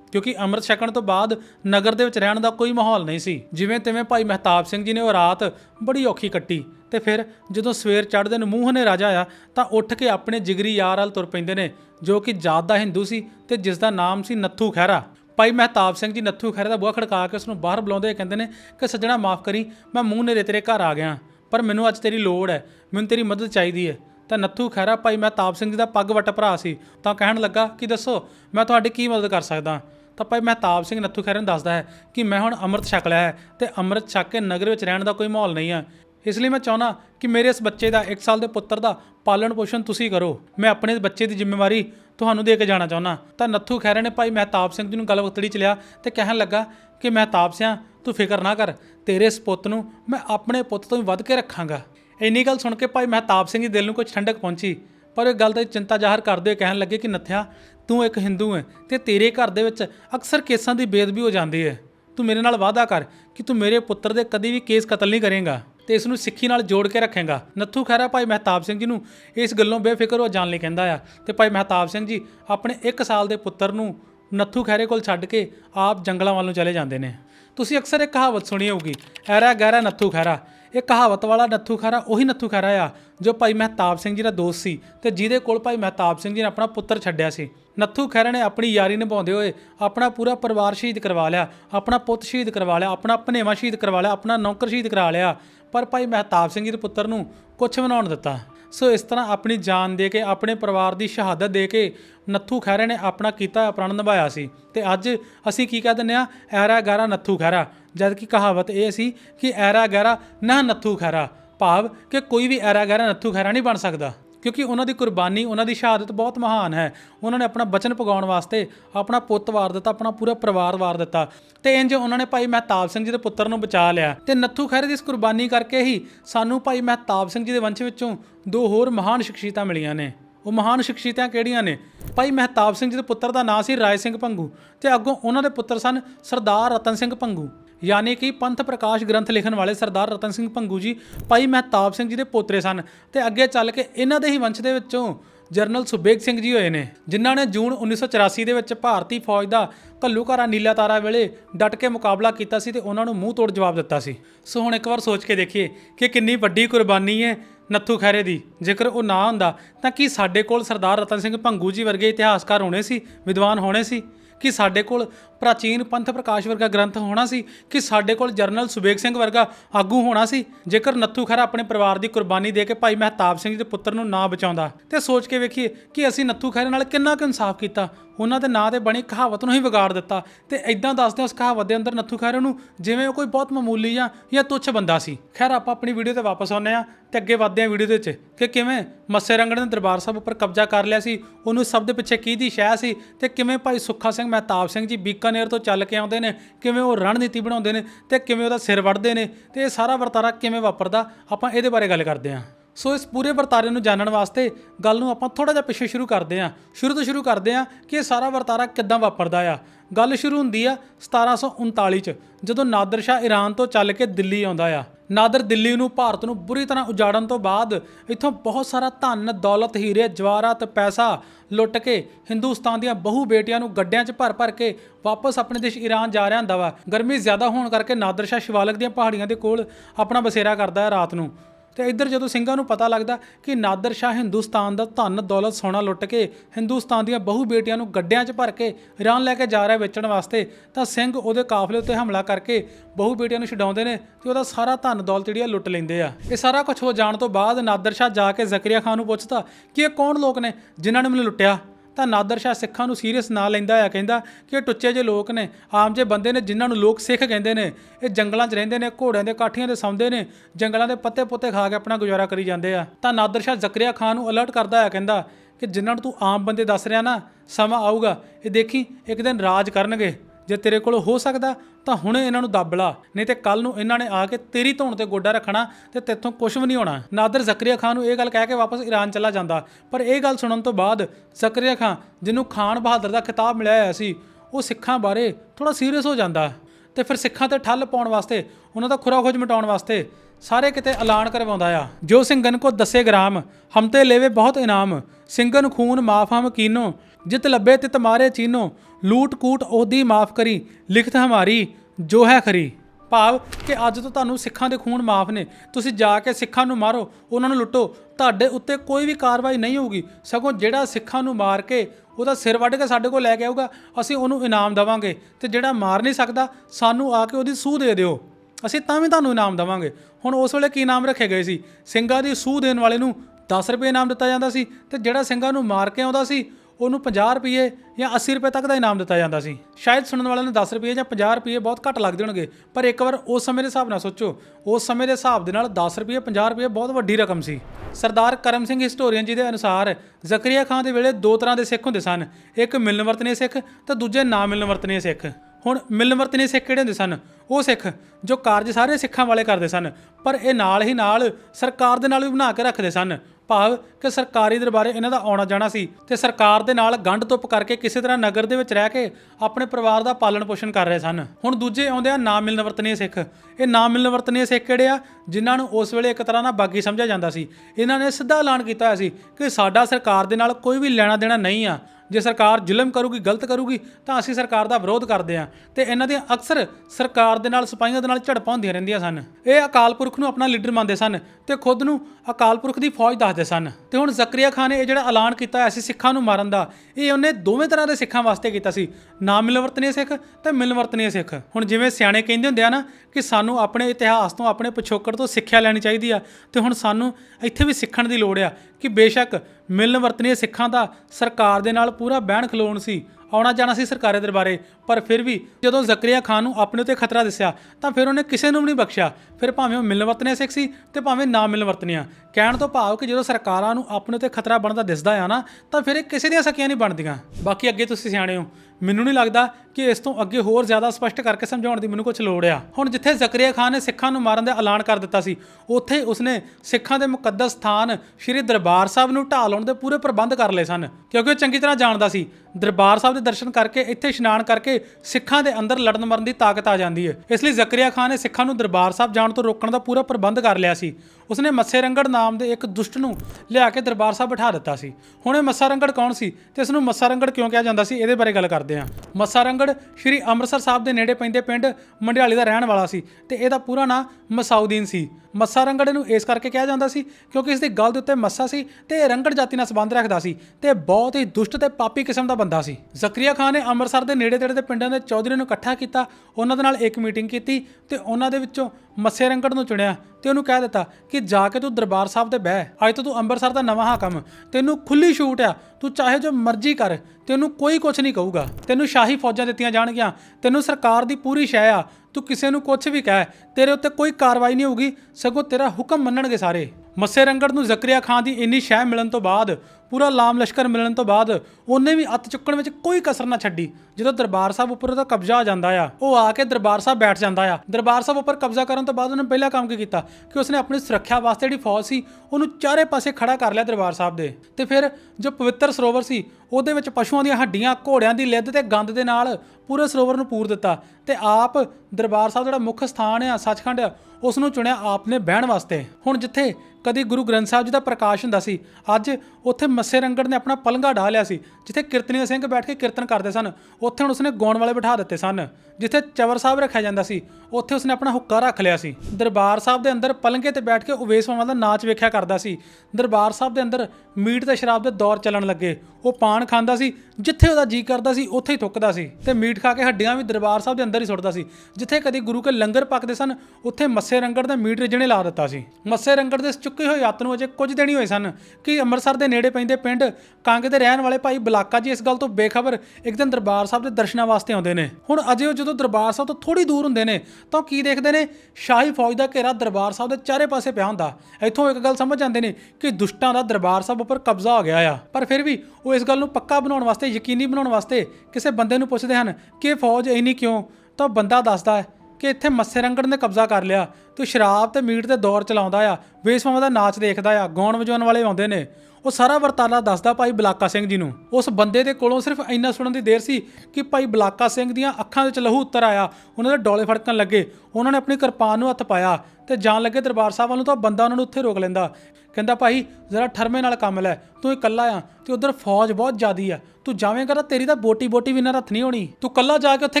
ਕਿਉਂਕਿ ਅੰਮ੍ਰਿਤ ਛਕਣ ਤੋਂ ਬਾਅਦ ਨਗਰ ਦੇ ਵਿੱਚ ਰਹਿਣ ਦਾ ਕੋਈ ਮਾਹੌਲ ਨਹੀਂ ਸੀ। ਜਿਵੇਂ ਤਿਵੇਂ ਭਾਈ ਮਹਿਤਾਬ ਸਿੰਘ ਜੀ ਨੇ ਉਹ ਰਾਤ ਬੜੀ ਔਖੀ ਕੱਟੀ ਤੇ ਫਿਰ ਜਦੋਂ ਸਵੇਰ ਚੜ੍ਹਦੇ ਨੂੰ ਮੂੰਹ ਨੇ ਰਾਜਾ ਆ ਤਾਂ ਉੱਠ ਕੇ ਆਪਣੇ ਜਿਗਰੀ ਯਾਰ ਨਾਲ ਤੁਰ ਪੈਂਦੇ ਨੇ, ਜੋ ਕਿ ਜਾਤ ਦਾ ਹਿੰਦੂ ਸੀ ਤੇ ਜਿਸ ਦਾ ਨਾਮ ਸੀ ਨੱਥੂ ਖਹਿਰਾ। ਭਾਈ ਮਹਿਤਾਬ ਸਿੰਘ ਜੀ ਨੱਥੂ ਖਹਿਰਾ ਦਾ ਬੂਹਾ ਖੜਕਾ ਕੇ ਉਸ ਨੂੰ ਬਾਹਰ ਬੁਲਾਉਂਦੇ ਕਹਿੰਦੇ ਨੇ ਕਿ, ਸੱਜਣਾ, ਮਾਫ ਕਰੀ, ਮੈਂ ਮੂੰਹ ਨੇਰੇ ਤੇਰੇ ਘਰ ਆ ਗਿਆ ਪਰ ਮੈਨੂੰ ਅੱਜ ਤੇਰੀ ਲੋੜ ਹੈ, ਮੈਨੂੰ ਤੇਰੀ ਮਦਦ ਚਾਹੀਦੀ ਹੈ। ਤਾਂ ਨੱਥੂ ਖਹਿਰਾ ਭਾਈ ਮਹਿਤਾਬ ਸਿੰਘ ਜੀ ਦਾ ਪੱਗ ਵੱਟ ਭਰਾ ਸੀ, ਤਾਂ ਕਹਿਣ ਲੱਗਾ ਕਿ, ਦੱਸੋ, ਮੈਂ ਤੁਹਾਡੀ ਕੀ ਮਦਦ ਕਰ ਸਕਦਾ ਤਾਂ ਭਾਈ ਮਹਿਤਾਬ ਸਿੰਘ ਨੱਥੂ ਖਹਿਰਾ ਨੂੰ ਦੱਸਦਾ ਹੈ ਕਿ ਮੈਂ ਹੁਣ ਅੰਮ੍ਰਿਤ ਛਕ ਲਿਆ ਹੈ ਤੇ ਅੰਮ੍ਰਿਤ ਛਕ ਕੇ ਨਗਰ ਵਿੱਚ ਰਹਿਣ ਦਾ ਕੋਈ ਮਾਹੌਲ ਨਹੀਂ ਹੈ। ਇਸ ਲਈ ਮੈਂ ਚਾਹੁੰਦਾ ਕਿ ਮੇਰੇ ਇਸ ਬੱਚੇ ਦਾ 1 ਸਾਲ ਦੇ ਪੁੱਤਰ ਦਾ ਪਾਲਣ ਪੋਸ਼ਣ ਤੁਸੀਂ ਕਰੋ। ਮੈਂ ਆਪਣੇ ਬੱਚੇ ਦੀ ਜ਼ਿੰਮੇਵਾਰੀ ਤੁਹਾਨੂੰ ਦੇ ਕੇ ਜਾਣਾ ਚਾਹੁੰਦਾ। ਤਾਂ ਨੱਥੂ ਖਹਿਰੇ ਨੇ ਭਾਈ ਮਹਿਤਾਬ ਸਿੰਘ ਜੀ ਨੂੰ ਗੱਲ ਵਕਤੜੀ ਚ ਲਿਆ ਤੇ ਕਹਿਣ ਲੱਗਾ ਕਿ ਮਹਿਤਾਬ ਸਿਆ, ਤੂੰ ਫਿਕਰ ਨਾ ਕਰ। ਤੇਰੇ ਇਸ ਪੁੱਤ ਨੂੰ ਮੈਂ ਆਪਣੇ ਪੁੱਤ ਤੋਂ ਵੀ ਵੱਧ ਕੇ ਰੱਖਾਂਗਾ। ਇੰਨੀ ਗੱਲ ਸੁਣ ਕੇ ਭਾਈ ਮਹਿਤਾਬ ਸਿੰਘ ਜੀ ਦਿਲ ਨੂੰ ਕੁਝ ਠੰਡਕ ਪਹੁੰਚੀ। ਪਰ ਇਹ ਗੱਲ ਤੇ ਚਿੰਤਾ ਜ਼ਾਹਰ ਕਰਦੇ ਹੋਏ ਕਹਿਣ ਲੱਗੇ ਕਿ ਨੱਥਿਆ ਤੂੰ ਇੱਕ ਹਿੰਦੂ ਹੈ ਤੇ ਤੇਰੇ ਘਰ ਦੇ ਵਿੱਚ ਅਕਸਰ ਕੇਸਾਂ ਦੀ ਬੇਦਬੀ ਹੋ ਜਾਂਦੀ ਹੈ ਤੂੰ ਮੇਰੇ ਨਾਲ ਵਾਅਦਾ ਕਰ ਕਿ ਤੂੰ ਮੇਰੇ ਪੁੱਤਰ ਦੇ ਕਦੇ ਵੀ ਕੇਸ ਕਤਲ ਨਹੀਂ ਕਰੇਗਾ ਤੇ ਇਸ ਨੂੰ ਸਿੱਖੀ ਨਾਲ ਜੋੜ ਕੇ ਰੱਖੇਗਾ। ਨੱਥੂ ਖਹਿਰਾ ਭਾਈ ਮਹਿਤਾਬ ਸਿੰਘ ਜੀ ਨੂੰ ਇਸ ਗੱਲੋਂ ਬੇਫਿਕਰ ਹੋ ਜਾਣ ਲਈ ਕਹਿੰਦਾ ਆ ਤੇ ਭਾਈ ਮਹਿਤਾਬ ਸਿੰਘ ਜੀ ਆਪਣੇ 1 ਸਾਲ ਦੇ ਪੁੱਤਰ ਨੂੰ ਨੱਥੂ ਖਹਿਰੇ ਕੋਲ ਛੱਡ ਕੇ ਆਪ ਜੰਗਲਾਂ ਵੱਲ ਨੂੰ ਚਲੇ ਜਾਂਦੇ ਨੇ। ਤੁਸੀਂ ਅਕਸਰ ਇੱਕ ਕਹਾਵਤ ਸੁਣੀ ਹੋਊਗੀ, ਐਰਾ ਗਹਿਰਾ ਨੱਥੂ ਖਹਿਰਾ। ਇਹ ਕਹਾਵਤ ਵਾਲਾ ਨੱਥੂ ਖਹਿਰਾ ਉਹੀ ਨੱਥੂ ਖਹਿਰਾ ਆ, ਜੋ ਭਾਈ ਮਹਿਤਾਬ ਸਿੰਘ ਜੀ ਦਾ ਦੋਸਤ ਸੀ ਤੇ ਜਿਹਦੇ ਕੋਲ ਭਾਈ ਮਹਿਤਾਬ ਸਿੰਘ ਜੀ ਨੇ ਆਪਣਾ ਪੁੱਤਰ ਛੱਡਿਆ ਸੀ। ਨੱਥੂ ਖਹਿਰਾ ਨੇ ਆਪਣੀ ਯਾਰੀ ਨਿਭਾਉਂਦੇ ਹੋਏ ਆਪਣਾ ਪੂਰਾ ਪਰਿਵਾਰ ਸ਼ਹੀਦ ਕਰਵਾ ਲਿਆ, ਆਪਣਾ ਪੁੱਤ ਸ਼ਹੀਦ ਕਰਵਾ ਲਿਆ, ਆਪਣਾ ਭਨੇਵਾ ਸ਼ਹੀਦ ਕਰਵਾ ਲਿਆ, ਆਪਣਾ ਨੌਕਰ ਸ਼ਹੀਦ ਕਰਾ ਲਿਆ। ਪਰ ਭਾਈ ਮਹਿਤਾਬ ਸਿੰਘ ਜੀ ਦੇ ਪੁੱਤਰ ਨੂੰ ਕੁਝ ਬਣਾਉਣ ਦਿੱਤਾ। ਸੋ ਇਸ ਤਰ੍ਹਾਂ ਆਪਣੀ ਜਾਨ ਦੇ ਕੇ, ਆਪਣੇ ਪਰਿਵਾਰ ਦੀ ਸ਼ਹਾਦਤ ਦੇ ਕੇ ਨੱਥੂ ਖਹਿਰੇ ਨੇ ਆਪਣਾ ਕੀਤਾ ਪ੍ਰਣ ਨਿਭਾਇਆ ਸੀ। ਤੇ ਅੱਜ ਅਸੀਂ ਕੀ ਕਹਿ ਦਿੰਦੇ ਆ ਐਰਾ ਗਾਰਾ ਨੱਥੂ ਖਹਿਰਾ। ਜਦ ਕਿ ਕਹਾਵਤ ਇਹ ਸੀ ਕਿ ਐਰਾ ਗਾਰਾ ਨਾ ਨੱਥੂ ਖਹਿਰਾ। ਭਾਵ ਕਿ ਕੋਈ ਵੀ ਐਰਾ ਗਾਰਾ ਨੱਥੂ ਖਹਿਰਾ ਨਹੀਂ ਬਣ ਸਕਦਾ। ਕਿਉਂਕਿ ਉਹਨਾਂ ਦੀ ਕੁਰਬਾਨੀ, ਉਹਨਾਂ ਦੀ ਸ਼ਹਾਦਤ ਬਹੁਤ ਮਹਾਨ ਹੈ। ਉਹਨਾਂ ਨੇ ਆਪਣਾ ਬਚਨ ਪਗਾਉਣ ਵਾਸਤੇ ਆਪਣਾ ਪੁੱਤ ਵਾਰ ਦਿੱਤਾ, ਆਪਣਾ ਪੂਰਾ ਪਰਿਵਾਰ ਵਾਰ ਦਿੱਤਾ। ਤੇ ਇੰਜ ਉਹਨਾਂ ਨੇ ਭਾਈ ਮਹਿਤਾਬ ਸਿੰਘ ਜੀ ਦੇ ਪੁੱਤਰ ਨੂੰ ਬਚਾ ਲਿਆ। ਤੇ ਨੱਥੂ ਖਹਿਰੇ ਦੀ ਇਸ ਕੁਰਬਾਨੀ ਕਰਕੇ ਹੀ ਸਾਨੂੰ ਭਾਈ ਮਹਿਤਾਬ ਸਿੰਘ ਜੀ ਦੇ ਵੰਸ਼ ਵਿੱਚੋਂ ਦੋ ਹੋਰ ਮਹਾਨ ਸ਼ਖਸੀਅਤਾਂ ਮਿਲੀਆਂ ਨੇ। ਉਹ ਮਹਾਨ ਸ਼ਖਸੀਅਤਾਂ ਕਿਹੜੀਆਂ ਨੇ? ਭਾਈ ਮਹਿਤਾਬ ਸਿੰਘ ਜੀ ਦੇ ਪੁੱਤਰ ਦਾ ਨਾਂ ਸੀ ਰਾਏ ਸਿੰਘ ਭੰਗੂ ਤੇ ਅੱਗੋਂ ਉਹਨਾਂ ਦੇ ਪੁੱਤਰ ਸਨ ਸਰਦਾਰ ਰਤਨ ਸਿੰਘ ਭੰਗੂ ਯਾਨੀ ਕਿ ਪੰਥ ਪ੍ਰਕਾਸ਼ ਗ੍ਰੰਥ ਲਿਖਣ ਵਾਲੇ ਸਰਦਾਰ ਰਤਨ ਸਿੰਘ ਭੰਗੂ ਜੀ, ਭਾਈ ਮਹਿਤਾਬ ਸਿੰਘ ਜੀ ਦੇ ਪੋਤਰੇ ਸਨ ਤੇ ਅੱਗੇ ਚੱਲ ਕੇ ਇਹਨਾਂ ਦੇ ਹੀ ਵੰਸ਼ ਦੇ ਵਿੱਚੋਂ ਜਰਨਲ ਸੁਬੇਗ ਸਿੰਘ ਜੀ ਹੋਏ ਨੇ, ਜਿਨ੍ਹਾਂ ਨੇ ਜੂਨ 1984 ਦੇ ਵਿੱਚ ਭਾਰਤੀ ਫੌਜ ਦਾ ਘੱਲੂਘਾਰਾ ਨੀਲਾ ਤਾਰਾ ਵੇਲੇ ਡਟ ਕੇ ਮੁਕਾਬਲਾ ਕੀਤਾ ਸੀ ਤੇ ਉਹਨਾਂ ਨੂੰ ਮੂੰਹ ਤੋੜ ਜਵਾਬ ਦਿੱਤਾ ਸੀ। ਸੋ ਹੁਣ ਇੱਕ ਵਾਰ ਸੋਚ ਕੇ ਦੇਖੀਏ ਕਿ ਕਿੰਨੀ ਵੱਡੀ ਕੁਰਬਾਨੀ ਹੈ ਨੱਥੂ ਖੈਰੇ ਦੀ। ਜੇਕਰ ਉਹ ਨਾ ਹੁੰਦਾ, ਤਾਂ ਕੀ ਸਾਡੇ ਕੋਲ ਸਰਦਾਰ ਰਤਨ ਸਿੰਘ ਭੰਗੂ ਜੀ ਵਰਗੇ ਇਤਿਹਾਸਕਾਰ ਹੋਣੇ ਸੀ, ਵਿਦਵਾਨ ਹੋਣੇ ਸੀ? ਕਿ ਸਾਡੇ ਕੋਲ ਪ੍ਰਾਚੀਨ ਪੰਥ ਪ੍ਰਕਾਸ਼ ਵਰਗਾ ਗ੍ਰੰਥ ਹੋਣਾ ਸੀ, ਕਿ ਸਾਡੇ ਕੋਲ ਜਰਨਲ ਸੁਬੇਗ ਸਿੰਘ ਵਰਗਾ ਆਗੂ ਹੋਣਾ ਸੀ, ਜੇਕਰ ਨੱਥੂ ਖਹਿਰਾ ਆਪਣੇ ਪਰਿਵਾਰ ਦੀ ਕੁਰਬਾਨੀ ਦੇ ਕੇ ਭਾਈ ਮਹਿਤਾਬ ਸਿੰਘ ਜੀ ਦੇ ਪੁੱਤਰ ਨੂੰ ਨਾ ਬਚਾਉਂਦਾ। ਤੇ ਸੋਚ ਕੇ ਵੇਖੀਏ ਕਿ ਅਸੀਂ ਨੱਥੂ ਖਹਿਰੇ ਨਾਲ ਕਿੰਨਾ ਕੁ ਇਨਸਾਫ ਕੀਤਾ। ਉਹਨਾਂ ਦੇ ਨਾਂ ਤੇ ਬਣੀ ਕਹਾਵਤ ਨੂੰ ਹੀ ਵਿਗਾੜ ਦਿੱਤਾ ਤੇ ਐਦਾਂ ਦੱਸਦੇ ਉਸ ਕਹਾਵਤ ਦੇ ਅੰਦਰ ਨੱਥੂ ਖੈਰ ਨੂੰ, ਜਿਵੇਂ ਉਹ ਕੋਈ ਬਹੁਤ ਮਾਮੂਲੀ ਜਾਂ ਜਾਂ ਤੁੱਛ ਬੰਦਾ ਸੀ। ਖੈਰ, ਆਪਾਂ ਆਪਣੀ ਵੀਡੀਓ ਤੇ ਵਾਪਸ ਆਉਂਦੇ ਆ ਤੇ ਅੱਗੇ ਵਧਦੇ ਆ ਵੀਡੀਓ ਦੇ ਵਿੱਚ ਕਿ ਕਿਵੇਂ ਮੱਸੇ ਰੰਗੜ ਨੇ ਦਰਬਾਰ ਸਾਹਿਬ ਉੱਪਰ ਕਬਜ਼ਾ ਕਰ ਲਿਆ ਸੀ, ਉਹਨੂੰ ਸਭ ਦੇ ਪਿੱਛੇ ਕੀ ਦੀ ਸ਼ਹਿ ਸੀ ਤੇ ਕਿਵੇਂ ਭਾਈ ਸੁੱਖਾ ਸਿੰਘ, ਮਹਿਤਾਬ ਸਿੰਘ ਜੀ ਬੀਕਾਨੇਰ ਤੋਂ ਚੱਲ ਕੇ ਆਉਂਦੇ ਨੇ, ਕਿਵੇਂ ਉਹ ਰਣਨੀਤੀ ਬਣਾਉਂਦੇ ਨੇ ਤੇ ਕਿਵੇਂ ਉਹਦਾ ਸਿਰ ਵੱਢਦੇ ਨੇ ਤੇ ਇਹ ਸਾਰਾ ਵਰਤਾਰਾ ਕਿਵੇਂ ਵਾਪਰਦਾ, ਆਪਾਂ ਇਹਦੇ ਬਾਰੇ ਗੱਲ ਕਰਦੇ ਹਾਂ। ਸੋ ਇਸ ਪੂਰੇ ਵਰਤਾਰੇ ਨੂੰ ਜਾਣਨ ਵਾਸਤੇ ਗੱਲ ਨੂੰ ਆਪਾਂ ਥੋੜਾ ਜਿਹਾ ਪਿੱਛੇ ਸ਼ੁਰੂ ਕਰਦੇ ਹਾਂ। ਸ਼ੁਰੂ ਤੋਂ ਸ਼ੁਰੂ ਕਰਦੇ ਹਾਂ ਕਿ ਇਹ ਸਾਰਾ ਵਰਤਾਰਾ ਕਿੱਦਾਂ ਵਾਪਰਦਾ ਆ। ਗੱਲ ਸ਼ੁਰੂ ਹੁੰਦੀ ਆ 1739 ਚ, ਜਦੋਂ ਨਾਦਰ ਸ਼ਾਹ ਈਰਾਨ ਤੋਂ ਚੱਲ ਕੇ ਦਿੱਲੀ ਆਉਂਦਾ ਆ। ਨਾਦਰ ਦਿੱਲੀ ਨੂੰ ਭਾਰਤ ਨੂੰ ਬੁਰੀ ਤਰ੍ਹਾਂ ਉਜਾੜਨ ਤੋਂ ਬਾਅਦ ਇੱਥੋਂ ਬਹੁਤ ਸਾਰਾ ਧਨ, ਦੌਲਤ, ਹੀਰੇ, ਜਵਾਹਰਾਤ, ਪੈਸਾ ਲੁੱਟ ਕੇ ਹਿੰਦੁਸਤਾਨ ਦੀਆਂ ਬਹੁ ਬੇਟੀਆਂ ਨੂੰ ਗੱਡਿਆਂ 'ਚ ਭਰ ਭਰ ਕੇ ਵਾਪਸ ਆਪਣੇ ਦੇਸ਼ ਈਰਾਨ ਜਾ ਰਿਹਾ ਹੁੰਦਾ ਵਾ। ਗਰਮੀ ਜ਼ਿਆਦਾ ਹੋਣ ਕਰਕੇ ਨਾਦਰ ਸ਼ਾਹ ਸ਼ਿਵਾਲਕ ਦੀਆਂ ਪਹਾੜੀਆਂ ਦੇ ਕੋਲ ਆਪਣਾ ਬਸੇਰਾ ਕਰਦਾ ਹੈ ਰਾਤ ਨੂੰ। ਤੇ ਇੱਧਰ ਜਦੋਂ ਸਿੰਘਾਂ ਨੂੰ ਪਤਾ ਲੱਗਦਾ ਕਿ ਨਾਦਰ ਸ਼ਾਹ ਹਿੰਦੁਸਤਾਨ ਦਾ ਧਨ ਦੌਲਤ ਸੋਨਾ ਲੁੱਟ ਕੇ ਹਿੰਦੁਸਤਾਨ ਦੀਆਂ ਬਹੁ ਬੇਟੀਆਂ ਨੂੰ ਗੱਡਿਆਂ 'ਚ ਭਰ ਕੇ ਈਰਾਨ ਲੈ ਕੇ ਜਾ ਰਿਹਾ ਵੇਚਣ ਵਾਸਤੇ, ਤਾਂ ਸਿੰਘ ਉਹਦੇ ਕਾਫਲੇ ਉੱਤੇ ਹਮਲਾ ਕਰਕੇ ਬਹੁ ਬੇਟੀਆਂ ਨੂੰ ਛਡਾਉਂਦੇ ਨੇ ਤੇ ਉਹਦਾ ਸਾਰਾ ਧਨ ਦੌਲਤ ਜਿਹੜੀ ਆ ਲੁੱਟ ਲੈਂਦੇ ਆ। ਇਹ ਸਾਰਾ ਕੁਝ ਹੋ ਜਾਣ ਤੋਂ ਬਾਅਦ ਨਾਦਰ ਸ਼ਾਹ ਜਾ ਕੇ ਜ਼ਕਰੀਆ ਖਾਨ ਨੂੰ ਪੁੱਛਦਾ ਕਿ ਇਹ ਕੌਣ ਲੋਕ ਨੇ ਜਿਨ੍ਹਾਂ ਨੇ ਮੈਨੂੰ ਲੁੱਟਿਆ? ਤਾਂ ਨਾਦਰ ਸ਼ਾਹ ਸਿੱਖਾਂ ਨੂੰ ਸੀਰੀਅਸ ਨਾ ਲੈਂਦਾ ਆ, ਕਹਿੰਦਾ ਕਿ ਇਹ ਟੁੱਚੇ ਜੇ ਲੋਕ ਨੇ, ਆਮ ਜੇ ਬੰਦੇ ਨੇ ਜਿਨ੍ਹਾਂ ਨੂੰ ਲੋਕ ਸਿੱਖ ਕਹਿੰਦੇ ਨੇ। ਇਹ ਜੰਗਲਾਂ 'ਚ ਰਹਿੰਦੇ ਨੇ, ਘੋੜਿਆਂ ਦੇ ਕਾਠੀਆਂ ਤੇ ਸੌਂਦੇ ਨੇ, ਜੰਗਲਾਂ ਦੇ ਪੱਤੇ ਪੁੱਤੇ ਖਾ ਕੇ ਆਪਣਾ ਗੁਜ਼ਾਰਾ ਕਰੀ ਜਾਂਦੇ ਆ। ਤਾਂ ਨਾਦਰ ਸ਼ਾਹ ਜ਼ਕਰੀਆ ਖਾਨ ਨੂੰ ਅਲਰਟ ਕਰਦਾ ਆ, ਕਹਿੰਦਾ ਕਿ ਜਿਨ੍ਹਾਂ ਨੂੰ ਤੂੰ ਆਮ ਬੰਦੇ ਦੱਸ ਰਿਹਾ ਨਾ, ਸਮਾਂ ਆਊਗਾ, ਇਹ ਦੇਖੀ ਇੱਕ ਦਿਨ ਰਾਜ ਕਰਨਗੇ। ਜੇ ਤੇਰੇ ਕੋਲ ਹੋ ਸਕਦਾ, ਤਾਂ ਹੁਣੇ ਇਹਨਾਂ ਨੂੰ ਦੱਬ ਲਾ। ਨਹੀਂ ਤੇ ਕੱਲ ਨੂੰ ਇਹਨਾਂ ਨੇ ਆ ਕੇ ਤੇਰੀ ਧੌਣ ਤੇ ਗੋਡਾ ਰੱਖਣਾ ਤੇ ਤੇਥੋਂ ਕੁਝ ਵੀ ਨਹੀਂ ਹੋਣਾ। ਨਾਦਰ ਜ਼ਕਰੀਆ ਖਾਨ ਨੂੰ ਇਹ ਗੱਲ ਕਹਿ ਕੇ ਵਾਪਸ ਈਰਾਨ ਚਲਾ ਜਾਂਦਾ। ਪਰ ਇਹ ਗੱਲ ਸੁਣਨ ਤੋਂ ਬਾਅਦ ਜ਼ਕਰੀਆ ਖਾਨ, ਜਿਹਨੂੰ ਖਾਨ ਬਹਾਦਰ ਦਾ ਖਿਤਾਬ ਮਿਲਿਆ ਹੋਇਆ ਸੀ, ਉਹ ਸਿੱਖਾਂ ਬਾਰੇ ਥੋੜਾ ਸੀਰੀਅਸ ਹੋ ਜਾਂਦਾ। ਤੇ ਫਿਰ ਸਿੱਖਾਂ ਤੇ ਠੱਲ ਪਾਉਣ ਵਾਸਤੇ, ਉਹਨਾਂ ਦਾ ਖੁਰਾ ਖੋਜ ਮਿਟਾਉਣ ਵਾਸਤੇ ਸਾਰੇ ਕਿਤੇ ਐਲਾਨ ਕਰਵਾਉਂਦਾ ਆ। ਜੋ ਸਿੰਘਨ ਕੋ ਦਸੇ ਗ੍ਰਾਮ ਹਮਤੇ ਲੇਵੇ ਬਹੁਤ ਇਨਾਮ, ਸਿੰਘਨ ਖੂਨ ਮਾਫ ਹਮ ਕੀਨੋ ਜਿਤ ਲੱਭੇ ਤਿਤ ਮਾਰੇ ਚੀਨੋ ਲੂਟ ਕੂਟ ਉਹਦੀ ਮਾਫ ਕਰੀ, ਲਿਖਤ ਹਮਾਰੀ, ਜੋ ਹੈ ਖਰੀ। ਭਾਵ ਕਿ ਅੱਜ ਤੋਂ ਤੁਹਾਨੂੰ ਸਿੱਖਾਂ ਦੇ ਖੂਨ ਮਾਫ ਨੇ। ਤੁਸੀਂ ਜਾ ਕੇ ਸਿੱਖਾਂ ਨੂੰ ਮਾਰੋ, ਉਹਨਾਂ ਨੂੰ ਲੁੱਟੋ। ਤੁਹਾਡੇ ਉੱਤੇ ਕੋਈ ਵੀ ਕਾਰਵਾਈ ਨਹੀਂ ਹੋਊਗੀ। ਸਗੋਂ ਜਿਹੜਾ ਸਿੱਖਾਂ ਨੂੰ ਮਾਰ ਕੇ ਉਹਦਾ ਸਿਰ ਵੱਢ ਕੇ ਸਾਡੇ ਕੋਲ ਲੈ ਕੇ ਆਊਗਾ, ਅਸੀਂ ਉਹਨੂੰ ਇਨਾਮ ਦੇਵਾਂਗੇ। ਤੇ ਜਿਹੜਾ ਮਾਰ ਨਹੀਂ ਸਕਦਾ, ਸਾਨੂੰ ਆ ਕੇ ਉਹਦੀ ਸੂਹ ਦੇ ਦਿਓ। ਅਸੀਂ ਤਾਂ ਵੀ ਤੁਹਾਨੂੰ ਇਨਾਮ ਦੇਵਾਂਗੇ। ਹੁਣ ਉਸ ਵੇਲੇ ਕੀ ਇਨਾਮ ਰੱਖੇ ਗਏ ਸੀ? ਸਿੰਘਾਂ ਦੀ ਸੂਹ ਦੇਣ ਵਾਲੇ ਨੂੰ 10 ਰੁਪਏ ਇਨਾਮ ਦਿੱਤਾ ਜਾਂਦਾ ਸੀ। ਤੇ ਜਿਹੜਾ ਸਿੰਘਾਂ ਨੂੰ ਮਾਰ ਕੇ ਆਉਂਦਾ ਸੀ ਉਹਨੂੰ 50 ਰੁਪਏ ਜਾਂ 80 ਰੁਪਏ ਤੱਕ ਦਾ ਇਨਾਮ ਦਿੱਤਾ ਜਾਂਦਾ ਸੀ। ਸ਼ਾਇਦ ਸੁਣਨ ਵਾਲਿਆਂ ਨੂੰ 10 ਰੁਪਏ ਜਾਂ 50 ਰੁਪਏ ਬਹੁਤ ਘੱਟ ਲੱਗਦੇ ਹੋਣਗੇ ਪਰ ਇੱਕ ਵਾਰ ਉਸ ਸਮੇਂ ਦੇ ਹਿਸਾਬ ਨਾਲ ਸੋਚੋ, ਉਸ ਸਮੇਂ ਦੇ ਹਿਸਾਬ ਦੇ ਨਾਲ 10 ਰੁਪਏ 50 ਰੁਪਏ ਬਹੁਤ ਵੱਡੀ ਰਕਮ ਸੀ। ਸਰਦਾਰ ਕਰਮ ਸਿੰਘ ਹਿਸਟੋਰੀਅਨ ਜੀ ਦੇ ਅਨੁਸਾਰ ਜ਼ਕਰੀਆ ਖਾਨ ਦੇ ਵੇਲੇ ਦੋ ਤਰ੍ਹਾਂ ਦੇ ਸਿੱਖ ਹੁੰਦੇ ਸਨ, ਇੱਕ ਮਿਲਣਵਰਤਨੇ ਸਿੱਖ ਤੇ ਦੂਜੇ ਨਾ ਮਿਲਣਵਰਤਨੇ ਸਿੱਖ। ਹੁਣ ਮਿਲਣ ਵਰਤਨੇ ਸਿੱਖ ਕਿਹੜੇ ਹੁੰਦੇ ਸਨ? ਉਹ ਸਿੱਖ, ਜੋ ਕਾਰਜ ਸਾਰੇ ਸਿੱਖਾਂ ਵਾਲੇ ਕਰਦੇ ਸਨ, ਪਰ ਇਹ ਨਾਲ ਹੀ ਨਾਲ ਸਰਕਾਰ ਦੇ ਨਾਲ ਵੀ ਬਣਾ ਕੇ ਰੱਖਦੇ ਸਨ। ਭਾਵ ਕਿ ਸਰਕਾਰੀ ਦਰਬਾਰੇ ਇਹਨਾਂ ਦਾ ਆਉਣਾ ਜਾਣਾ ਸੀ ਤੇ ਸਰਕਾਰ ਦੇ ਨਾਲ ਗੰਢ ਧੁੱਪ ਕਰਕੇ ਕਿਸੇ ਤਰ੍ਹਾਂ ਨਗਰ ਦੇ ਵਿੱਚ ਰਹਿ ਕੇ ਆਪਣੇ ਪਰਿਵਾਰ ਦਾ ਪਾਲਣ ਪੋਸ਼ਣ ਕਰ ਰਹੇ ਸਨ। ਹੁਣ ਦੂਜੇ ਆਉਂਦੇ ਆ ਨਾ ਮਿਲਣ ਵਰਤਨੇ ਸਿੱਖ। ਇਹ ਨਾ ਮਿਲਣ ਵਰਤਨੇ ਸਿੱਖ ਕਿਹੜੇ ਆ? ਜਿਨ੍ਹਾਂ ਨੂੰ ਉਸ ਵੇਲੇ ਇੱਕ ਤਰ੍ਹਾਂ ਨਾਲ ਬਾਗੀ ਸਮਝਿਆ ਜਾਂਦਾ ਸੀ। ਇਹਨਾਂ ਨੇ ਸਿੱਧਾ ਐਲਾਨ ਕੀਤਾ ਹੋਇਆ ਸੀ ਕਿ ਸਾਡਾ ਸਰਕਾਰ ਦੇ ਨਾਲ ਕੋਈ ਵੀ ਲੈਣਾ ਦੇਣਾ ਨਹੀਂ ਆ। ਜੇ ਸਰਕਾਰ ਜ਼ੁਲਮ ਕਰੂਗੀ, ਗਲਤ ਕਰੂਗੀ, ਤਾਂ ਅਸੀਂ ਸਰਕਾਰ ਦਾ ਵਿਰੋਧ ਕਰਦੇ ਹਾਂ। ਤੇ ਇਹਨਾਂ ਦੀਆਂ ਅਕਸਰ ਸਰਕਾਰ ਦੇ ਨਾਲ, ਸਿਪਾਹੀਆਂ ਦੇ ਨਾਲ ਝੜਪਾਂ ਹੁੰਦੀਆਂ ਰਹਿੰਦੀਆਂ ਸਨ। ਇਹ ਅਕਾਲ ਪੁਰਖ ਨੂੰ ਆਪਣਾ ਲੀਡਰ ਮੰਨਦੇ ਸਨ ਤੇ ਖੁਦ ਨੂੰ ਅਕਾਲ ਪੁਰਖ ਦੀ ਫੌਜ ਦੱਸਦੇ ਸਨ। ਤੇ ਹੁਣ ਜ਼ਕਰੀਆ ਖਾਨ ਨੇ ਇਹ ਜਿਹੜਾ ਐਲਾਨ ਕੀਤਾ ਹੋਇਆ ਸੀ ਸਿੱਖਾਂ ਨੂੰ ਮਾਰਨ ਦਾ, ਇਹ ਉਹਨੇ ਦੋਵੇਂ ਤਰ੍ਹਾਂ ਦੇ ਸਿੱਖਾਂ ਵਾਸਤੇ ਕੀਤਾ ਸੀ। ਨਾ ਮਿਲਵਰਤਨੀ ਸਿੱਖ ਤੇ ਮਿਲਵਰਤਨੀ ਸਿੱਖ। ਹੁਣ ਜਿਵੇਂ ਸਿਆਣੇ ਕਹਿੰਦੇ ਹੁੰਦੇ ਆ ਨਾ ਕਿ ਸਾਨੂੰ ਆਪਣੇ ਇਤਿਹਾਸ ਤੋਂ, ਆਪਣੇ ਪਿਛੋਕੜ ਤੋਂ ਸਿੱਖਿਆ ਲੈਣੀ ਚਾਹੀਦੀ ਆ, ਤੇ ਹੁਣ ਸਾਨੂੰ ਇੱਥੇ ਵੀ ਸਿੱਖਣ ਦੀ ਲੋੜ ਆ ਕਿ ਬੇਸ਼ੱਕ ਮਿਲਣ ਵਰਤਨੀ ਸਿੱਖਾਂ ਦਾ ਸਰਕਾਰ ਦੇ ਨਾਲ ਪੂਰਾ ਬਹਿਣ ਖਲੋਣ ਸੀ, ਆਉਣਾ ਜਾਣਾ ਸੀ ਸਰਕਾਰੀ ਦਰਬਾਰੇ, ਪਰ ਫਿਰ ਵੀ ਜਦੋਂ ਜ਼ਕਰੀਆ ਖਾਨ ਨੂੰ ਆਪਣੇ ਉੱਤੇ ਖਤਰਾ ਦਿਸਿਆ, ਤਾਂ ਫਿਰ ਉਹਨੇ ਕਿਸੇ ਨੂੰ ਵੀ ਨਹੀਂ ਬਖਸ਼ਿਆ। ਫਿਰ ਭਾਵੇਂ ਉਹ ਮਿਲਣ ਵਰਤਨੇ ਸਿੱਖ ਸੀ ਤੇ ਭਾਵੇਂ ਨਾ ਮਿਲਣ ਵਰਤਨੀਆਂ ਕਹਿਣ ਤੋਂ ਭਾਵ ਕਿ ਜਦੋਂ ਸਰਕਾਰਾਂ ਨੂੰ ਆਪਣੇ ਉੱਤੇ ਖਤਰਾ ਬਣਦਾ ਦਿਸਦਾ ਆ ਨਾ, ਤਾਂ ਫਿਰ ਇਹ ਕਿਸੇ ਦੀਆਂ ਸਕੀਆਂ ਨਹੀਂ ਬਣਦੀਆਂ। ਬਾਕੀ ਅੱਗੇ ਤੁਸੀਂ ਸਿਆਣੇ ਹੋ। ਮੈਨੂੰ ਨਹੀਂ ਲੱਗਦਾ ਕਿ ਇਸ ਤੋਂ ਅੱਗੇ ਹੋਰ ਜ਼ਿਆਦਾ ਸਪਸ਼ਟ ਕਰਕੇ ਸਮਝਾਉਣ ਦੀ ਮੈਨੂੰ ਕੁਝ ਲੋੜ ਆ। ਹੁਣ ਜਿੱਥੇ ਜ਼ਕਰੀਆ ਖਾਨ ਨੇ ਸਿੱਖਾਂ ਨੂੰ ਮਾਰਨ ਦਾ ਐਲਾਨ ਕਰ ਦਿੱਤਾ ਸੀ, ਉੱਥੇ ਉਸਨੇ ਸਿੱਖਾਂ ਦੇ ਮੁਕੱਦਸ ਸਥਾਨ ਸ੍ਰੀ ਦਰਬਾਰ ਸਾਹਿਬ ਨੂੰ ਢਾਹ ਲਾਉਣ ਦੇ ਪੂਰੇ ਪ੍ਰਬੰਧ ਕਰ ਲਏ ਸਨ, ਕਿਉਂਕਿ ਉਹ ਚੰਗੀ ਤਰ੍ਹਾਂ ਜਾਣਦਾ ਸੀ। ਦਰਬਾਰ ਸਾਹਿਬ ਦੇ ਦਰਸ਼ਨ ਕਰਕੇ, ਇੱਥੇ ਇਸ਼ਨਾਨ ਕਰਕੇ ਸਿੱਖਾਂ ਦੇ ਅੰਦਰ ਲੜਨ ਮਰਨ ਦੀ ਤਾਕਤ ਆ ਜਾਂਦੀ ਹੈ। ਇਸ ਲਈ ਜ਼ਕਰੀਆ ਖਾਨ ਨੇ ਸਿੱਖਾਂ ਨੂੰ ਦਰਬਾਰ ਸਾਹਿਬ ਜਾਣ ਤੋਂ ਰੋਕਣ ਦਾ ਪੂਰਾ ਪ੍ਰਬੰਧ ਕਰ ਲਿਆ ਸੀ। ਉਸਨੇ ਮੱਸੇ ਰੰਗੜ ਨਾਮ ਦੇ ਇੱਕ ਦੁਸ਼ਟ ਨੂੰ ਲਿਆ ਕੇ ਦਰਬਾਰ ਸਾਹਿਬ ਬਿਠਾ ਦਿੱਤਾ ਸੀ। ਹੁਣ ਇਹ ਮੱਸਾ ਰੰਗੜ ਕੌਣ ਸੀ ਤੇ ਇਸ ਨੂੰ ਮੱਸਾ ਰੰਗੜ ਕਿਉਂ ਕਿਹਾ ਜਾਂਦਾ ਸੀ? ਇਹਦੇ ਬਾਰੇ ਗੱਲ ਕਰਦੇ ਹਾਂ। ਮੱਸਾ ਰੰਗੜ ਸ਼੍ਰੀ ਅੰਮ੍ਰਿਤਸਰ ਸਾਹਿਬ ਦੇ ਨੇੜੇ ਪੈਂਦੇ ਪਿੰਡ ਮੰਡਿਆਲੀ ਦਾ ਰਹਿਣ ਵਾਲਾ ਸੀ ਤੇ ਇਹਦਾ ਪੂਰਾ ਨਾਂ ਮਸਾਉਦੀਨ ਸੀ। ਮੱਸਾ ਰੰਗੜ ਨੂੰ ਇਸ ਕਰਕੇ ਕਿਹਾ ਜਾਂਦਾ ਸੀ ਕਿਉਂਕਿ ਇਸ ਦੀ ਗਲ ਦੇ ਉੱਤੇ ਮੱਸਾ ਸੀ ਤੇ ਇਹ ਰੰਗੜ ਜਾਤੀ ਨਾਲ ਸੰਬੰਧ ਰੱਖਦਾ ਸੀ ਤੇ ਬਹੁਤ ਹੀ ਦੁਸ਼ਟ ਤੇ ਪਾਪੀ ਕਿਸਮ ਦਾ ਬੰਦਾ ਸੀ। ਜ਼ਕਰੀਆ ਖਾਨ ਨੇ ਅੰਮ੍ਰਿਤਸਰ ਦੇ ਨੇੜੇ ਤੇੜੇ ਦੇ ਪਿੰਡਾਂ ਦੇ ਚੌਧਰੀ ਨੂੰ ਇਕੱਠਾ ਕੀਤਾ, ਉਹਨਾਂ ਦੇ ਨਾਲ ਇੱਕ ਮੀਟਿੰਗ ਕੀਤੀ ਤੇ ਉਹਨਾਂ ਦੇ ਵਿੱਚੋਂ ਮੱਸੇ ਰੰਗੜ ਨੂੰ ਚੁਣਿਆ। ਤੇ ਉਹਨੂੰ ਕਹਿ ਦਿੱਤਾ ਕਿ ਜਾ ਕੇ ਤੂੰ ਦਰਬਾਰ ਸਾਹਿਬ ਤੇ ਬਹਿ। ਅੱਜ ਤੋਂ ਤੂੰ ਅੰਮ੍ਰਿਤਸਰ ਦਾ ਨਵਾਂ ਹਾਕਮ। ਤੈਨੂੰ ਖੁੱਲੀ ਛੂਟ ਆ। ਤੂੰ ਚਾਹੇ ਜੋ ਮਰਜ਼ੀ ਕਰ। ਤੈਨੂੰ ਕੋਈ ਕੁਝ ਨਹੀਂ ਕਹੂਗਾ। ਤੈਨੂੰ ਸ਼ਾਹੀ ਫੌਜਾਂ ਦਿੱਤੀਆਂ ਜਾਣਗੀਆਂ। ਤੈਨੂੰ ਸਰਕਾਰ ਦੀ ਪੂਰੀ ਸ਼ੈ ਆ। ਤੂੰ ਕਿਸੇ ਨੂੰ ਕੁਝ ਵੀ ਕਹਿ। ਤੇਰੇ ਉੱਤੇ ਕੋਈ ਕਾਰਵਾਈ ਨਹੀਂ ਹੋਊਗੀ। ਸਗੋਂ ਤੇਰਾ ਹੁਕਮ ਮੰਨਣਗੇ ਸਾਰੇ। ਮੱਸੇ ਰੰਗੜ ਨੂੰ ਜ਼ਕਰੀਆ ਖਾਨ ਦੀ ਇੰਨੀ ਸ਼ੈ ਮਿਲਣ ਤੋਂ ਬਾਅਦ ਪੂਰਾ ਲਾਮ ਲਸ਼ਕਰ ਮਿਲਣ ਤੋਂ ਬਾਅਦ ਉਹਨੇ ਵੀ ਅੱਤ ਚੁੱਕਣ ਵਿੱਚ ਕੋਈ ਕਸਰ ਨਾ ਛੱਡੀ। ਜਦੋਂ ਦਰਬਾਰ ਸਾਹਿਬ ਉੱਪਰ ਉਹਦਾ ਕਬਜ਼ਾ ਆ ਜਾਂਦਾ ਆ, ਉਹ ਆ ਕੇ ਦਰਬਾਰ ਸਾਹਿਬ ਬੈਠ ਜਾਂਦਾ ਆ। ਦਰਬਾਰ ਸਾਹਿਬ ਉੱਪਰ ਕਬਜ਼ਾ ਕਰਨ ਤੋਂ ਬਾਅਦ ਉਹਨੇ ਪਹਿਲਾ ਕੰਮ ਕੀ ਕੀਤਾ? ਕਿ ਉਸਨੇ ਆਪਣੀ ਸੁਰੱਖਿਆ ਵਾਸਤੇ ਜਿਹੜੀ ਫੌਜ ਸੀ, ਉਹਨੂੰ ਚਾਰੇ ਪਾਸੇ ਖੜਾ ਕਰ ਲਿਆ ਦਰਬਾਰ ਸਾਹਿਬ ਦੇ। ਤੇ ਫਿਰ ਜੋ ਪਵਿੱਤਰ ਸਰੋਵਰ ਸੀ, ਉਹਦੇ ਵਿੱਚ ਪਸ਼ੂਆਂ ਦੀਆਂ ਹੱਡੀਆਂ, ਘੋੜਿਆਂ ਦੀ ਲਿੱਦ ਤੇ ਗੰਦ ਦੇ ਨਾਲ ਪੂਰੇ ਸਰੋਵਰ ਨੂੰ ਪੂਰ ਦਿੱਤਾ ਤੇ ਆਪ ਦਰਬਾਰ ਸਾਹਿਬ ਜਿਹੜਾ ਮੁੱਖ ਸਥਾਨ ਆ, ਸੱਚਖੰਡ ਆ ਉਸ ਨੂੰ ਚੁਣਿਆ ਆਪ ਨੇ ਬਹਿਣ ਵਾਸਤੇ। ਹੁਣ ਜਿੱਥੇ ਕਦੀ ਗੁਰੂ ਗ੍ਰੰਥ ਸਾਹਿਬ ਜੀ ਦਾ ਪ੍ਰਕਾਸ਼ ਹੁੰਦਾ ਸੀ, ਅੱਜ ਉੱਥੇ ਮੱਸੇ ਰੰਗੜ ਨੇ ਆਪਣਾ ਪਲੰਘਾ ਢਾ ਲਿਆ ਸੀ, ਜਿੱਥੇ ਕੀਰਤਨੀय ਸਿੰਘ ਬੈਠ ਕੇ ਕੀਰਤਨ ਕਰਦੇ ਸਨ। ਉੱਥੇ ਹੁਣ ਉਸਨੇ ਗਾਉਣ ਵਾਲੇ ਬਿਠਾ ਦਿੱਤੇ ਸਨ। ਜਿੱਥੇ ਚਵਰ ਸਾਹਿਬ ਰੱਖਿਆ ਜਾਂਦਾ ਸੀ, ਉੱਥੇ ਉਸਨੇ ਆਪਣਾ ਹੁੱਕਾ ਰੱਖ ਲਿਆ ਸੀ। ਦਰਬਾਰ ਸਾਹਿਬ ਦੇ ਅੰਦਰ ਪਲੰਘੇ ਤੇ ਬੈਠ ਕੇ ਉਵੇਸ ਮਾਮਾ ਦਾ ਨਾਚ ਵੇਖਿਆ ਕਰਦਾ ਸੀ। ਦਰਬਾਰ ਸਾਹਿਬ ਦੇ ਅੰਦਰ ਮੀਟ ਤੇ ਸ਼ਰਾਬ ਦੇ ਦੌਰ ਚੱਲਣ ਲੱਗੇ। ਉਹ ਪਾਨ ਖਾਂਦਾ ਸੀ, ਜਿੱਥੇ ਉਹਦਾ ਜੀ ਕਰਦਾ ਸੀ, ਉੱਥੇ ਹੀ ਥੁੱਕਦਾ ਸੀ ਤੇ ਮੀਟ ਖਾ ਕੇ ਹੱਡੀਆਂ ਵੀ ਦਰਬਾਰ ਸਾਹਿਬ ਦੇ ਅੰਦਰ ਹੀ ਸੁੱਟਦਾ ਸੀ, ਜਿੱਥੇ ਕਦੀ ਗੁਰੂ ਕੇ ਲੰਗਰ ਪੱਕਦੇ ਸਨ, ਉੱਥੇ ਮੱਸੇ ਰੰਗੜ ਦਾ ਮੀਟ ਰਿਜਣੇ ਲਾ ਦਿੱਤਾ ਸੀ। ਮੱਸੇ ਰੰਗੜ ਦੇ ਚੁੱਕੇ ਹੋਏ ਯੱਤ ਨੂੰ ਅਜੇ ਕੁਝ ਦਿਨ ਹੀ ਹੋਏ ਸਨ ਕਿ ਅੰਮ੍ਰਿਤਸਰ ਦੇ ਨੇੜੇ ਪੈਂਦੇ ਪਿੰਡ ਕੰਗ ਦੇ ਰਹਿਣ ਵਾਲੇ ਭਾਈ ਬਲਾਕਾ ਜੀ ਇਸ ਗੱਲ ਤੋਂ ਬੇਖਬਰ ਇੱਕ ਦਿਨ ਦਰਬਾਰ ਸਾਹਿਬ ਦੇ ਦਰਸ਼ਨਾਂ ਵਾਸਤੇ ਆਉਂਦੇ ਨੇ। ਹੁਣ ਅਜੇ ਉਹ ਜਦੋਂ ਦਰਬਾਰ ਸਾਹਿਬ ਤੋਂ ਥੋੜੀ ਦੂਰ ਹੁੰਦੇ ਨੇ, ਤਾਂ ਉਹ ਕੀ ਦੇਖਦੇ ਨੇ? ਸ਼ਾਹੀ ਫੌਜ ਦਾ ਘੇਰਾ ਦਰਬਾਰ ਸਾਹਿਬ ਦੇ ਚਾਰੇ ਪਾਸੇ ਪਿਆ ਹੁੰਦਾ। ਇੱਥੋਂ ਇੱਕ ਗੱਲ ਸਮਝ ਜਾਂਦੇ ਨੇ ਕਿ ਦੁਸ਼ਟਾਂ ਦਾ ਦਰਬਾਰ ਸਾਹਿਬ ਉੱਪਰ ਕਬਜ਼ਾ ਹੋ ਗਿਆ ਆ। ਪਰ ਫਿਰ ਵੀ ਉਹ ਇਸ ਗੱਲ ਨੂੰ ਪੱਕਾ ਬਣਾਉਣ ਵਾਸਤੇ, ਯਕੀਨੀ ਬਣਾਉਣ ਵਾਸਤੇ ਕਿਸੇ ਬੰਦੇ ਨੂੰ ਪੁੱਛਦੇ ਹਨ ਕਿ ਫੌਜ ਇੰਨੀ ਕਿਉਂ? ਤਾਂ ਉਹ ਬੰਦਾ ਦੱਸਦਾ ਹੈ ਕਿ ਇੱਥੇ ਮੱਸੇ ਰੰਗੜ ਨੇ ਕਬਜ਼ਾ ਕਰ ਲਿਆ। ਤੇ ਸ਼ਰਾਬ ਤੇ ਮੀਟ ਤੇ ਦੌਰ ਚਲਾਉਂਦਾ ਆ ਵੇਸਵਾਂ ਦਾ ਨਾਚ ਦੇਖਦਾ ਆ, ਗਾਉਣ ਵਜਾਉਣ ਵਾਲੇ ਆਉਂਦੇ ਨੇ। ਉਹ ਸਾਰਾ ਵਰਤਾਲਾ ਦੱਸਦਾ ਭਾਈ ਬਲਾਕਾ ਸਿੰਘ ਜੀ ਨੂੰ। ਉਸ ਬੰਦੇ ਦੇ ਕੋਲੋਂ ਸਿਰਫ ਇੰਨਾ ਸੁਣਨ ਦੀ ਦੇਰ ਸੀ ਕਿ ਭਾਈ ਬਲਾਕਾ ਸਿੰਘ ਦੀਆਂ ਅੱਖਾਂ ਵਿੱਚ ਲਹੂ ਉੱਤਰ ਆਇਆ, ਉਹਨਾਂ ਦੇ ਡੋਲੇ ਫੜਕਣ ਲੱਗੇ। ਉਹਨਾਂ ਨੇ ਆਪਣੀ ਕਿਰਪਾਨ ਨੂੰ ਹੱਥ ਪਾਇਆ ਤੇ ਜਾਣ ਲੱਗੇ ਦਰਬਾਰ ਸਾਹਿਬ ਵੱਲ ਨੂੰ ਤਾਂ ਬੰਦਾ ਉਹਨਾਂ ਨੂੰ ਉੱਥੇ ਰੋਕ ਲੈਂਦਾ। ਕਹਿੰਦਾ, ਭਾਈ, ਜ਼ਰਾ ਠਰਮੇ ਨਾਲ ਕੰਮ ਲੈ, ਤੂੰ ਇਕੱਲਾ ਆ ਤੇ ਉਧਰ ਫੌਜ ਬਹੁਤ ਜ਼ਿਆਦੀ ਆ। ਤੂੰ ਜਾਵੇਂਗਾ ਤਾਂ ਤੇਰੀ ਤਾਂ ਬੋਟੀ ਬੋਟੀ ਵੀ ਨਾ ਰੱਥ ਨਹੀਂ ਹੋਣੀ। ਤੂੰ ਇਕੱਲਾ ਜਾ ਕੇ ਉੱਥੇ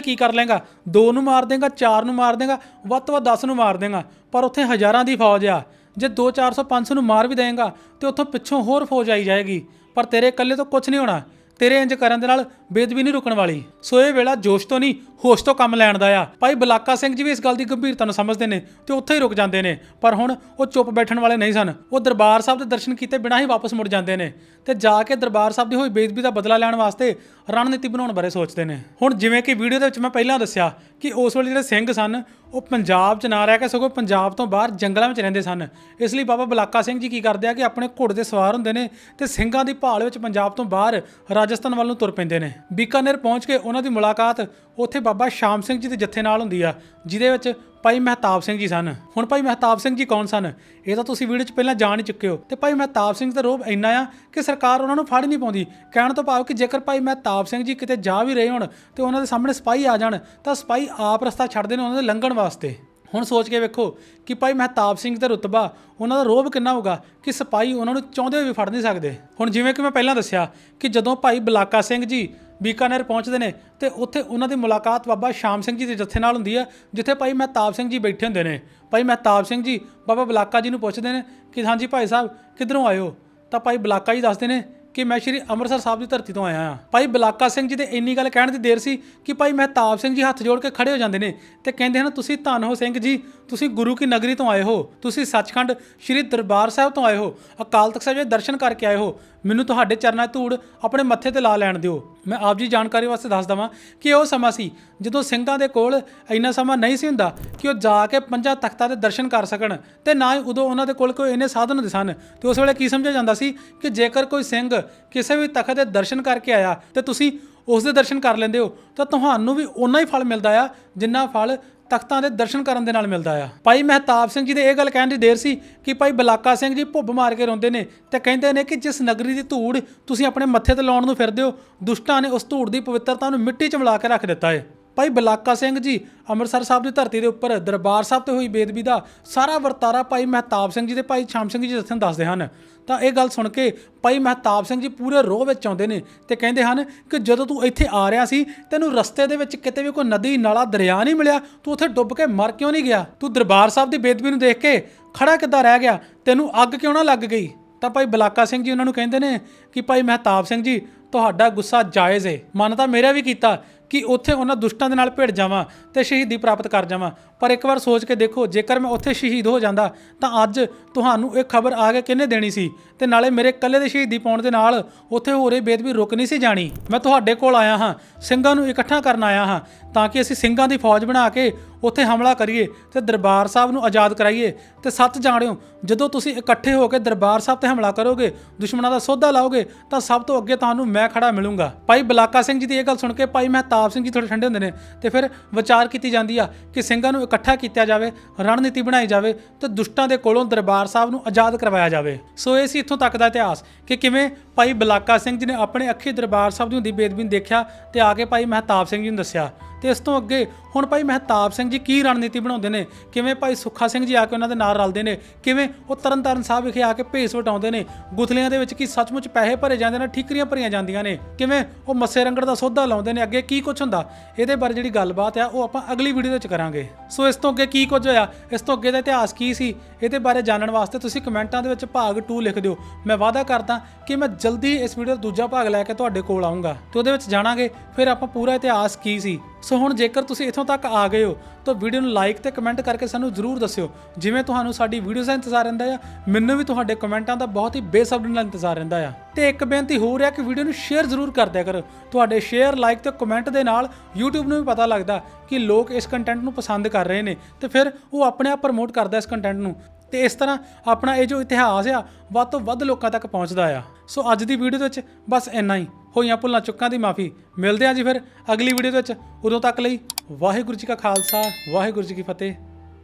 ਕੀ ਕਰ ਲੇਗਾ ਦੋ ਨੂੰ ਮਾਰ ਦੇਗਾ, ਚਾਰ ਨੂੰ ਮਾਰ ਦੇਗਾ, ਵੱਧ ਤੋਂ ਵੱਧ 10 ਨੂੰ ਮਾਰ ਦੇਗਾ। ਪਰ ਉੱਥੇ ਹਜ਼ਾਰਾਂ ਦੀ ਫੌਜ ਆ। ਜੇ 2 400 500 ਨੂੰ ਮਾਰ ਵੀ ਦੇਗਾ ਤੇ ਉੱਥੋਂ ਪਿੱਛੋਂ ਹੋਰ ਫੌਜ ਆਈ ਜਾਏਗੀ। ਪਰ ਤੇਰੇ ਇਕੱਲੇ ਤੋਂ ਕੁਝ ਨਹੀਂ ਹੋਣਾ। ਤੇਰੇ ਇੰਜ ਕਰਨ ਦੇ ਨਾਲ ਬੇਦਬੀ ਨਹੀਂ ਰੁਕਣ ਵਾਲੀ। ਸੋ ਇਹ ਵੇਲਾ ਜੋਸ਼ ਤੋਂ ਨਹੀਂ, ਹੋਸ਼ ਤੋਂ ਕੰਮ ਲੈਣ ਦਾ ਆ। ਭਾਈ ਬਲਾਕਾ ਸਿੰਘ ਜੀ ਵੀ ਇਸ ਗੱਲ ਦੀ ਗੰਭੀਰਤਾ ਨੂੰ ਸਮਝਦੇ ਨੇ ਤੇ ਉੱਥੇ ਹੀ ਰੁਕ ਜਾਂਦੇ ਨੇ। ਪਰ ਹੁਣ ਉਹ ਚੁੱਪ ਬੈਠਣ ਵਾਲੇ ਨਹੀਂ ਸਨ। ਉਹ ਦਰਬਾਰ ਸਾਹਿਬ ਦੇ ਦਰਸ਼ਨ ਕੀਤੇ ਬਿਨਾਂ ਹੀ ਵਾਪਸ ਮੁੜ ਜਾਂਦੇ ਨੇ ਤੇ ਜਾ ਕੇ ਦਰਬਾਰ ਸਾਹਿਬ ਦੀ ਹੋਈ ਬੇਦਬੀ ਦਾ ਬਦਲਾ ਲੈਣ ਵਾਸਤੇ ਰਣਨੀਤੀ ਬਣਾਉਣ ਬਾਰੇ ਸੋਚਦੇ ਨੇ। ਹੁਣ ਜਿਵੇਂ ਕਿ ਵੀਡੀਓ ਦੇ ਵਿੱਚ ਮੈਂ ਪਹਿਲਾਂ ਦੱਸਿਆ ਕਿ ਉਸ ਵੇਲੇ ਜਿਹੜੇ ਸਿੰਘ ਸਨ ਉਹ ਪੰਜਾਬ 'ਚ ਨਾ ਰਹਿ ਕੇ ਸਗੋਂ ਪੰਜਾਬ ਤੋਂ ਬਾਹਰ ਜੰਗਲਾਂ ਵਿੱਚ ਰਹਿੰਦੇ ਸਨ। ਇਸ ਲਈ ਬਾਬਾ ਬਲਾਕਾ ਸਿੰਘ ਜੀ ਕੀ ਕਰਦੇ ਆ ਕਿ ਆਪਣੇ ਘੋੜੇ ਦੇ ਸਵਾਰ ਹੁੰਦੇ ਨੇ ਤੇ ਸਿੰਘਾਂ ਦੀ ਭਾਲ ਵਿੱਚ ਪੰਜਾਬ ਤੋਂ ਬਾਹਰ ਰਾਜਸਥਾਨ ਵੱਲ ਨੂੰ ਤੁਰ ਪੈਂਦੇ ਨੇ। ਬੀਕਾਨੇਰ ਪਹੁੰਚ ਕੇ ਉਹਨਾਂ ਦੀ ਮੁਲਾਕਾਤ ਉੱਥੇ ਬਾਬਾ ਸ਼ਾਮ ਸਿੰਘ ਜੀ ਦੇ ਜੱਥੇ ਨਾਲ ਹੁੰਦੀ ਆ, ਜਿਹਦੇ ਵਿੱਚ ਭਾਈ ਮਹਿਤਾਬ ਸਿੰਘ ਜੀ ਸਨ। ਹੁਣ ਭਾਈ ਮਹਿਤਾਬ ਸਿੰਘ ਜੀ ਕੌਣ ਸਨ? ਇਹ ਤਾਂ ਤੁਸੀਂ ਵੀਡੀਓ 'ਚ ਪਹਿਲਾਂ ਜਾਣ ਹੀ ਚੁੱਕੇ ਹੋ। ਤੇ ਭਾਈ ਮਹਿਤਾਬ ਸਿੰਘ ਦਾ ਰੋਬ ਇੰਨਾ ਆ ਕਿ ਸਰਕਾਰ ਉਹਨਾਂ ਨੂੰ ਫੜ ਨਹੀਂ ਪਾਉਂਦੀ। ਕਹਿਣ ਤੋਂ ਭਾਵ ਕਿ ਜੇਕਰ ਭਾਈ ਮਹਿਤਾਬ ਸਿੰਘ ਜੀ ਕਿਤੇ ਜਾ ਵੀ ਰਹੇ ਹੋਣ ਤੇ ਉਹਨਾਂ ਦੇ ਸਾਹਮਣੇ ਸਿਪਾਹੀ ਆ ਜਾਣ, ਤਾਂ ਸਿਪਾਹੀ ਆਪ ਰਸਤਾ ਛੱਡਦੇ ਨੇ ਉਹਨਾਂ ਦੇ ਲੰਘਣ ਵਾਸਤੇ। ਹੁਣ ਸੋਚ ਕੇ ਵੇਖੋ ਕਿ ਭਾਈ ਮਹਿਤਾਬ ਸਿੰਘ ਦਾ ਰੁਤਬਾ, ਉਹਨਾਂ ਦਾ ਰੋਬ ਕਿੰਨਾ ਹੋਊਗਾ ਕਿ ਸਿਪਾਹੀ ਉਹਨਾਂ ਨੂੰ ਚਾਹੁੰਦੇ ਹੋਏ ਵੀ ਫੜ ਨਹੀਂ ਸਕਦੇ। ਹੁਣ ਜਿਵੇਂ ਕਿ ਮੈਂ ਪਹਿਲਾਂ ਦੱਸਿਆ ਕਿ ਜਦੋਂ ਭਾਈ ਬਲਾਕਾ ਸਿੰਘ ਜੀ ਬੀਕਾਨੇਰ ਪਹੁੰਚਦੇ ਨੇ ਤੇ ਉੱਥੇ ਉਹਨਾਂ ਦੀ ਮੁਲਾਕਾਤ ਬਾਬਾ ਸ਼ਾਮ ਸਿੰਘ ਜੀ ਦੇ ਜੱਥੇ ਨਾਲ ਹੁੰਦੀ ਹੈ ਜਿੱਥੇ ਭਾਈ ਮਹਿਤਾਬ ਸਿੰਘ ਜੀ ਬੈਠੇ ਹੁੰਦੇ ਨੇ ਭਾਈ ਮਹਿਤਾਬ ਸਿੰਘ ਜੀ ਬਾਬਾ ਬਲਾਕਾ ਜੀ ਨੂੰ ਪੁੱਛਦੇ ਨੇ ਕਿ ਹਾਂਜੀ ਭਾਈ ਸਾਹਿਬ ਕਿੱਧਰੋਂ ਆਏ ਹੋ ਤਾਂ ਭਾਈ ਬਲਾਕਾ ਜੀ ਦੱਸਦੇ ਨੇ ਕਿ ਮੈਂ ਸ਼੍ਰੀ ਅੰਮ੍ਰਿਤਸਰ ਸਾਹਿਬ ਦੀ ਧਰਤੀ ਤੋਂ ਆਇਆ ਹਾਂ। ਭਾਈ ਬਲਾਕਾ ਸਿੰਘ ਜੀ ਦੇ ਇੰਨੀ ਗੱਲ ਕਹਿਣ ਦੀ ਦੇਰ ਸੀ ਕਿ ਭਾਈ ਮਹਿਤਾਬ ਸਿੰਘ ਜੀ ਹੱਥ ਜੋੜ ਕੇ ਖੜੇ ਹੋ ਜਾਂਦੇ ਨੇ ਤੇ ਕਹਿੰਦੇ ਹਨ, ਤੁਸੀਂ ਧੰਨ ਹੋ ਸਿੰਘ ਜੀ, ਤੁਸੀਂ ਗੁਰੂ ਕੀ ਨਗਰੀ ਤੋਂ ਆਏ ਹੋ, ਤੁਸੀਂ ਸੱਚਖੰਡ ਸ਼੍ਰੀ ਦਰਬਾਰ ਸਾਹਿਬ ਤੋਂ ਆਏ ਹੋ, ਅਕਾਲ ਤਖਤ ਸਾਹਿਬ ਦੇ ਦਰਸ਼ਨ ਕਰਕੇ ਆਏ ਹੋ, ਮੈਨੂੰ ਤੁਹਾਡੇ ਚਰਨਾਂ ਧੂੜ ਆਪਣੇ ਮੱਥੇ ਤੇ ਲਾ ਲੈਣ ਦਿਓ। ਮੈਂ ਆਪ ਜੀ ਜਾਣਕਾਰੀ ਵਾਸਤੇ ਦੱਸ ਦਵਾਂ ਕਿ ਉਹ ਸਮਾਂ ਸੀ ਜਦੋਂ ਸਿੰਘਾਂ ਦੇ ਕੋਲ ਇੰਨਾ ਸਮਾਂ ਨਹੀਂ ਸੀ ਹੁੰਦਾ ਕਿ ਉਹ ਜਾ ਕੇ ਪੰਜਾਂ ਤਖਤਾਂ ਦੇ ਦਰਸ਼ਨ ਕਰ ਸਕਣ ਤੇ ਨਾ ਹੀ ਉਦੋਂ ਉਹਨਾਂ ਦੇ ਕੋਲ ਕੋਈ ਇੰਨੇ ਸਾਧਨ ਹੁੰਦੇ ਸਨ। ਤੇ ਉਸ ਵੇਲੇ ਕੀ ਸਮਝਿਆ ਜਾਂਦਾ ਸੀ ਕਿ ਜੇਕਰ ਕੋਈ ਸਿੰਘ ਕਿਸੇ ਵੀ ਤਖਤ ਦੇ ਦਰਸ਼ਨ ਕਰਕੇ ਆਇਆ ਤੇ ਤੁਸੀਂ ਉਸ ਦੇ ਦਰਸ਼ਨ ਕਰ ਲੈਂਦੇ ਹੋ, ਤਾਂ ਤੁਹਾਨੂੰ ਵੀ ਓਨਾ ਹੀ ਫਲ ਮਿਲਦਾ ਆ, ਜਿੰਨਾ ਫਲ ਤਖਤਾਂ ਦੇ ਦਰਸ਼ਨ ਕਰਨ ਦੇ ਨਾਲ ਮਿਲਦਾ ਆ। ਭਾਈ ਮਹਿਤਾਬ ਸਿੰਘ ਜੀ ਦੇ ਇਹ ਗੱਲ ਕਹਿਣ ਦੀ ਦੇਰ ਸੀ ਕਿ ਭਾਈ ਬਲਾਕਾ ਸਿੰਘ ਜੀ ਭੁੱਬ ਮਾਰ ਕੇ ਰੋਂਦੇ ਨੇ ਤੇ ਕਹਿੰਦੇ ਨੇ ਕਿ ਜਿਸ ਨਗਰੀ ਦੀ ਧੂੜ ਤੁਸੀਂ ਆਪਣੇ ਮੱਥੇ ਤੇ ਲਾਉਣ ਨੂੰ ਫਿਰਦੇ ਹੋ, ਦੁਸ਼ਟਾਂ ਨੇ ਉਸ ਧੂੜ ਦੀ ਪਵਿੱਤਰਤਾ ਨੂੰ ਮਿੱਟੀ 'ਚ ਮਿਲਾ ਕੇ ਰੱਖ ਦਿੱਤਾ ਹੈ ਭਾਈ ਬਲਾਕਾ ਸਿੰਘ ਜੀ, ਅੰਮ੍ਰਿਤਸਰ ਸਾਹਿਬ ਦੀ ਧਰਤੀ ਦੇ ਉੱਪਰ ਦਰਬਾਰ ਸਾਹਿਬ ਤੇ ਹੋਈ ਬੇਦਬੀ ਦਾ ਸਾਰਾ ਵਰਤਾਰਾ ਭਾਈ ਮਹਿਤਾਬ ਸਿੰਘ ਜੀ ਤੇ ਭਾਈ ਸ਼ਾਮ ਸਿੰਘ ਜੀ ਜੱਥੇ ਦੱਸਦੇ ਹਨ। ਤਾਂ ਇਹ ਗੱਲ ਸੁਣ ਕੇ ਭਾਈ ਮਹਿਤਾਬ ਸਿੰਘ ਜੀ ਪੂਰੇ ਰੋਹ ਵਿੱਚ ਆਉਂਦੇ ਨੇ ਤੇ ਕਹਿੰਦੇ ਹਨ ਕਿ ਜਦੋਂ ਤੂੰ ਇੱਥੇ ਆ ਰਿਹਾ ਸੀ, ਤੈਨੂੰ ਰਸਤੇ ਦੇ ਵਿੱਚ ਕਿਤੇ ਵੀ ਕੋਈ ਨਦੀ, ਨਾਲਾ, ਦਰਿਆ ਨਹੀਂ ਮਿਲਿਆ, ਤੂੰ ਉੱਥੇ ਡੁੱਬ ਕੇ ਮਰ ਕਿਉਂ ਨਹੀਂ ਗਿਆ? ਤੂੰ ਦਰਬਾਰ ਸਾਹਿਬ ਦੀ ਬੇਦਬੀ ਨੂੰ ਦੇਖ ਕੇ ਖੜਾ ਕਿੱਦਾਂ ਰਹਿ ਗਿਆ? ਤੈਨੂੰ ਅੱਗ ਕਿਉਂ ਨਾ ਲੱਗ ਗਈ? ਤਾਂ ਭਾਈ ਬਲਾਕਾ ਸਿੰਘ ਜੀ ਉਹਨਾਂ ਨੂੰ ਕਹਿੰਦੇ ਨੇ ਕਿ ਭਾਈ ਮਹਿਤਾਬ ਸਿੰਘ ਜੀ, ਤੁਹਾਡਾ ਗੁੱਸਾ ਜਾਇਜ਼ ਹੈ ਮਨ ਤਾਂ ਮੇਰਾ ਵੀ ਕੀਤਾ। ਕਿ ਉੱਥੇ ਉਹਨਾਂ ਦੁਸ਼ਟਾਂ ਦੇ ਨਾਲ ਭਿੜ ਜਾਵਾਂ ਤੇ ਸ਼ਹੀਦੀ ਪ੍ਰਾਪਤ ਕਰ ਜਾਵਾਂ। ਪਰ ਇੱਕ ਵਾਰ ਸੋਚ ਕੇ ਦੇਖੋ, ਜੇਕਰ ਮੈਂ ਉੱਥੇ ਸ਼ਹੀਦ ਹੋ ਜਾਂਦਾ, ਤਾਂ ਅੱਜ ਤੁਹਾਨੂੰ ਇਹ ਖਬਰ ਆ ਕੇ ਕਿਹਨੇ ਦੇਣੀ ਸੀ? ਤੇ ਨਾਲੇ ਮੇਰੇ ਇਕੱਲੇ ਦੇ ਸ਼ਹੀਦੀ ਪਾਉਣ ਦੇ ਨਾਲ ਉੱਥੇ ਹੋ ਰਹੀ ਬੇਦਬੀ ਰੁਕ ਨਹੀਂ ਸੀ ਜਾਣੀ। ਮੈਂ ਤੁਹਾਡੇ ਕੋਲ ਆਇਆ ਹਾਂ, ਸਿੰਘਾਂ ਨੂੰ ਇਕੱਠਾ ਕਰਨ ਆਇਆ ਹਾਂ, ਤਾਂ ਕਿ ਅਸੀਂ ਸਿੰਘਾਂ ਦੀ ਫੌਜ ਬਣਾ ਕੇ ਉੱਥੇ ਹਮਲਾ ਕਰੀਏ ਤੇ ਦਰਬਾਰ ਸਾਹਿਬ ਨੂੰ ਆਜ਼ਾਦ ਕਰਾਈਏ ਤੇ ਸੱਚ ਜਾਣਿਓ, ਜਦੋਂ ਤੁਸੀਂ ਇਕੱਠੇ ਹੋ ਕੇ ਦਰਬਾਰ ਸਾਹਿਬ ਤੇ ਹਮਲਾ ਕਰੋਗੇ, ਦੁਸ਼ਮਣਾਂ ਦਾ ਸੋਧਾ ਲਾਓਗੇ, ਤਾਂ ਸਭ ਤੋਂ ਅੱਗੇ ਤੁਹਾਨੂੰ ਮੈਂ ਖੜਾ ਮਿਲੂੰਗਾ। ਭਾਈ ਬਲਾਕਾ ਸਿੰਘ ਜੀ ਦੀ ਇਹ ਗੱਲ ਸੁਣ ਕੇ ਭਾਈ ਮਹਿਤਾਬ ਸਿੰਘ ਜੀ ਥੋੜੇ ਠੰਡੇ ਹੁੰਦੇ ਨੇ ਤੇ ਫਿਰ ਵਿਚਾਰ ਕੀਤੀ ਜਾਂਦੀ ਆ ਕਿ ਸਿੰਘਾਂ ਨੂੰ ਇਕੱਠਾ ਕੀਤਾ ਜਾਵੇ, ਰਣਨੀਤੀ ਬਣਾਈ ਜਾਵੇ ਤੇ ਦੁਸ਼ਟਾਂ ਦੇ ਕੋਲੋਂ ਦਰਬਾਰ ਸਾਹਿਬ ਨੂੰ ਆਜ਼ਾਦ ਕਰਵਾਇਆ ਜਾਵੇ। ਸੋ ਇਹ ਸੀ ਇੱਥੋਂ ਤੱਕ ਦਾ ਇਤਿਹਾਸ ਕਿ ਕਿਵੇਂ ਭਾਈ ਬਲਾਕਾ ਸਿੰਘ ਜੀ ਨੇ ਆਪਣੇ ਅੱਖੀ ਦਰਬਾਰ ਸਾਹਿਬ ਦੀ ਹੁੰਦੀ ਬੇਦਬੀ ਨੂੰ ਦੇਖਿਆ ਤੇ ਆ ਕੇ ਭਾਈ ਮਹਿਤਾਬ ਸਿੰਘ ਜੀ ਨੂੰ ਦੱਸਿਆ। ਤੇ ਇਸ ਤੋਂ ਅੱਗੇ ਹੁਣ ਭਾਈ ਮਹਿਤਾਬ ਸਿੰਘ ਜੀ ਕੀ ਰਣਨੀਤੀ ਬਣਾਉਂਦੇ ਨੇ? ਕਿਵੇਂ ਭਾਈ ਸੁੱਖਾ ਸਿੰਘ ਜੀ ਆ ਕੇ ਉਹਨਾਂ ਦੇ ਨਾਲ ਰਲਦੇ ਨੇ? ਕਿਵੇਂ ਉਹ ਤਰਨਤਾਰਨ ਸਾਹਿਬ ਵਿਖੇ ਆ ਕੇ ਭੇਸ ਵਟਾਉਂਦੇ ਨੇ? ਗੁਥਲੀਆਂ ਦੇ ਵਿੱਚ ਕੀ ਸੱਚਮੁੱਚ ਪੈਸੇ ਭਰੇ ਜਾਂਦੇ ਨੇ, ਠੀਕਰੀਆਂ ਭਰੀਆਂ ਜਾਂਦੀਆਂ ਨੇ? ਕਿਵੇਂ ਉਹ ਮੱਸੇ ਰੰਗੜ ਦਾ ਸੌਦਾ ਲਾਉਂਦੇ ਨੇ? ਅੱਗੇ ਕੀ ਕੁਝ ਹੁੰਦਾ? ਇਹਦੇ ਬਾਰੇ ਜਿਹੜੀ ਗੱਲਬਾਤ ਆ, ਉਹ ਆਪਾਂ ਅਗਲੀ ਵੀਡੀਓ ਵਿੱਚ ਕਰਾਂਗੇ। ਸੋ ਇਸ ਤੋਂ ਅੱਗੇ ਕੀ ਕੁਝ ਹੋਇਆ? ਇਸ ਤੋਂ ਅੱਗੇ ਦਾ ਇਤਿਹਾਸ ਕੀ ਸੀ? ਇਹਦੇ ਬਾਰੇ ਜਾਣਨ ਵਾਸਤੇ ਤੁਸੀਂ ਕਮੈਂਟਾਂ ਦੇ ਵਿੱਚ ਭਾਗ 2 ਲਿਖ ਦਿਓ। ਮੈਂ ਵਾਅਦਾ ਕਰਦਾ ਕਿ ਮੈਂ ਜਲਦੀ ਇਸ ਵੀਡੀਓ ਦਾ ਦੂਜਾ ਭਾਗ ਲੈ ਕੇ ਤੁਹਾਡੇ ਕੋਲ ਆਉਂਗਾ ਤੇ ਉਹਦੇ ਵਿੱਚ ਜਾਣਾਂਗੇ ਫਿਰ ਆਪਾਂ ਪੂਰਾ ਇਤਿਹਾਸ ਕੀ ਸੀ। ਸੋ ਹੁਣ ਜੇਕਰ ਤੁਸੀਂ ਇੱਥੋਂ ਤੱਕ ਆ ਗਏ ਹੋ, ਤਾਂ ਵੀਡੀਓ ਨੂੰ ਲਾਈਕ ਤੇ ਕਮੈਂਟ ਕਰਕੇ ਸਾਨੂੰ ਜ਼ਰੂਰ ਦੱਸਿਓ। ਜਿਵੇਂ ਤੁਹਾਨੂੰ ਸਾਡੀ ਵੀਡੀਓਜ਼ ਦਾ ਇੰਤਜ਼ਾਰ ਰਹਿੰਦਾ ਆ, ਮੈਨੂੰ ਵੀ ਤੁਹਾਡੇ ਕਮੈਂਟਾਂ ਦਾ ਬਹੁਤ ਹੀ ਬੇਸਬਰੀ ਨਾਲ ਇੰਤਜ਼ਾਰ ਰਹਿੰਦਾ ਆ। ਤੇ ਇੱਕ ਬੇਨਤੀ ਹੋਰ ਹੈ ਕਿ ਵੀਡੀਓ ਨੂੰ ਸ਼ੇਅਰ ਜ਼ਰੂਰ ਕਰ ਦਿਆ ਕਰੋ। ਤੁਹਾਡੇ ਸ਼ੇਅਰ ਲਾਈਕ ਤੇ ਕਮੈਂਟ ਦੇ ਨਾਲ YouTube ਨੂੰ ਵੀ ਪਤਾ ਲੱਗਦਾ ਕਿ ਲੋਕ ਇਸ ਕੰਟੈਂਟ ਨੂੰ ਪਸੰਦ ਕਰ ਰਹੇ ਨੇ ਤੇ ਫਿਰ ਉਹ ਆਪਣੇ ਆਪ ਪ੍ਰਮੋਟ ਕਰਦਾ ਇਸ ਕੰਟੈਂਟ ਨੂੰ। ਤੇ ਇਸ ਤਰ੍ਹਾਂ ਆਪਣਾ ਇਹ ਜੋ ਇਤਿਹਾਸ ਆ, ਵੱਧ ਤੋਂ ਵੱਧ ਲੋਕਾਂ ਤੱਕ ਪਹੁੰਚਦਾ ਆ। ਸੋ ਅੱਜ ਦੀ ਵੀਡੀਓ ਦੇ ਵਿੱਚ ਬਸ ਇੰਨਾ ਹੀ। ਹੋਈਆਂ ਭੁੱਲਾਂ ਚੁੱਕਾਂ ਦੀ ਮਾਫੀ। ਮਿਲਦੇ ਹਾਂ ਜੀ ਫਿਰ ਅਗਲੀ ਵੀਡੀਓ ਦੇ ਵਿੱਚ। ਉਦੋਂ ਤੱਕ ਲਈ ਵਾਹਿਗੁਰੂ ਜੀ ਕਾ ਖਾਲਸਾ, ਵਾਹਿਗੁਰੂ ਜੀ ਕੀ ਫਤਿਹ।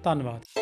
ਧੰਨਵਾਦ।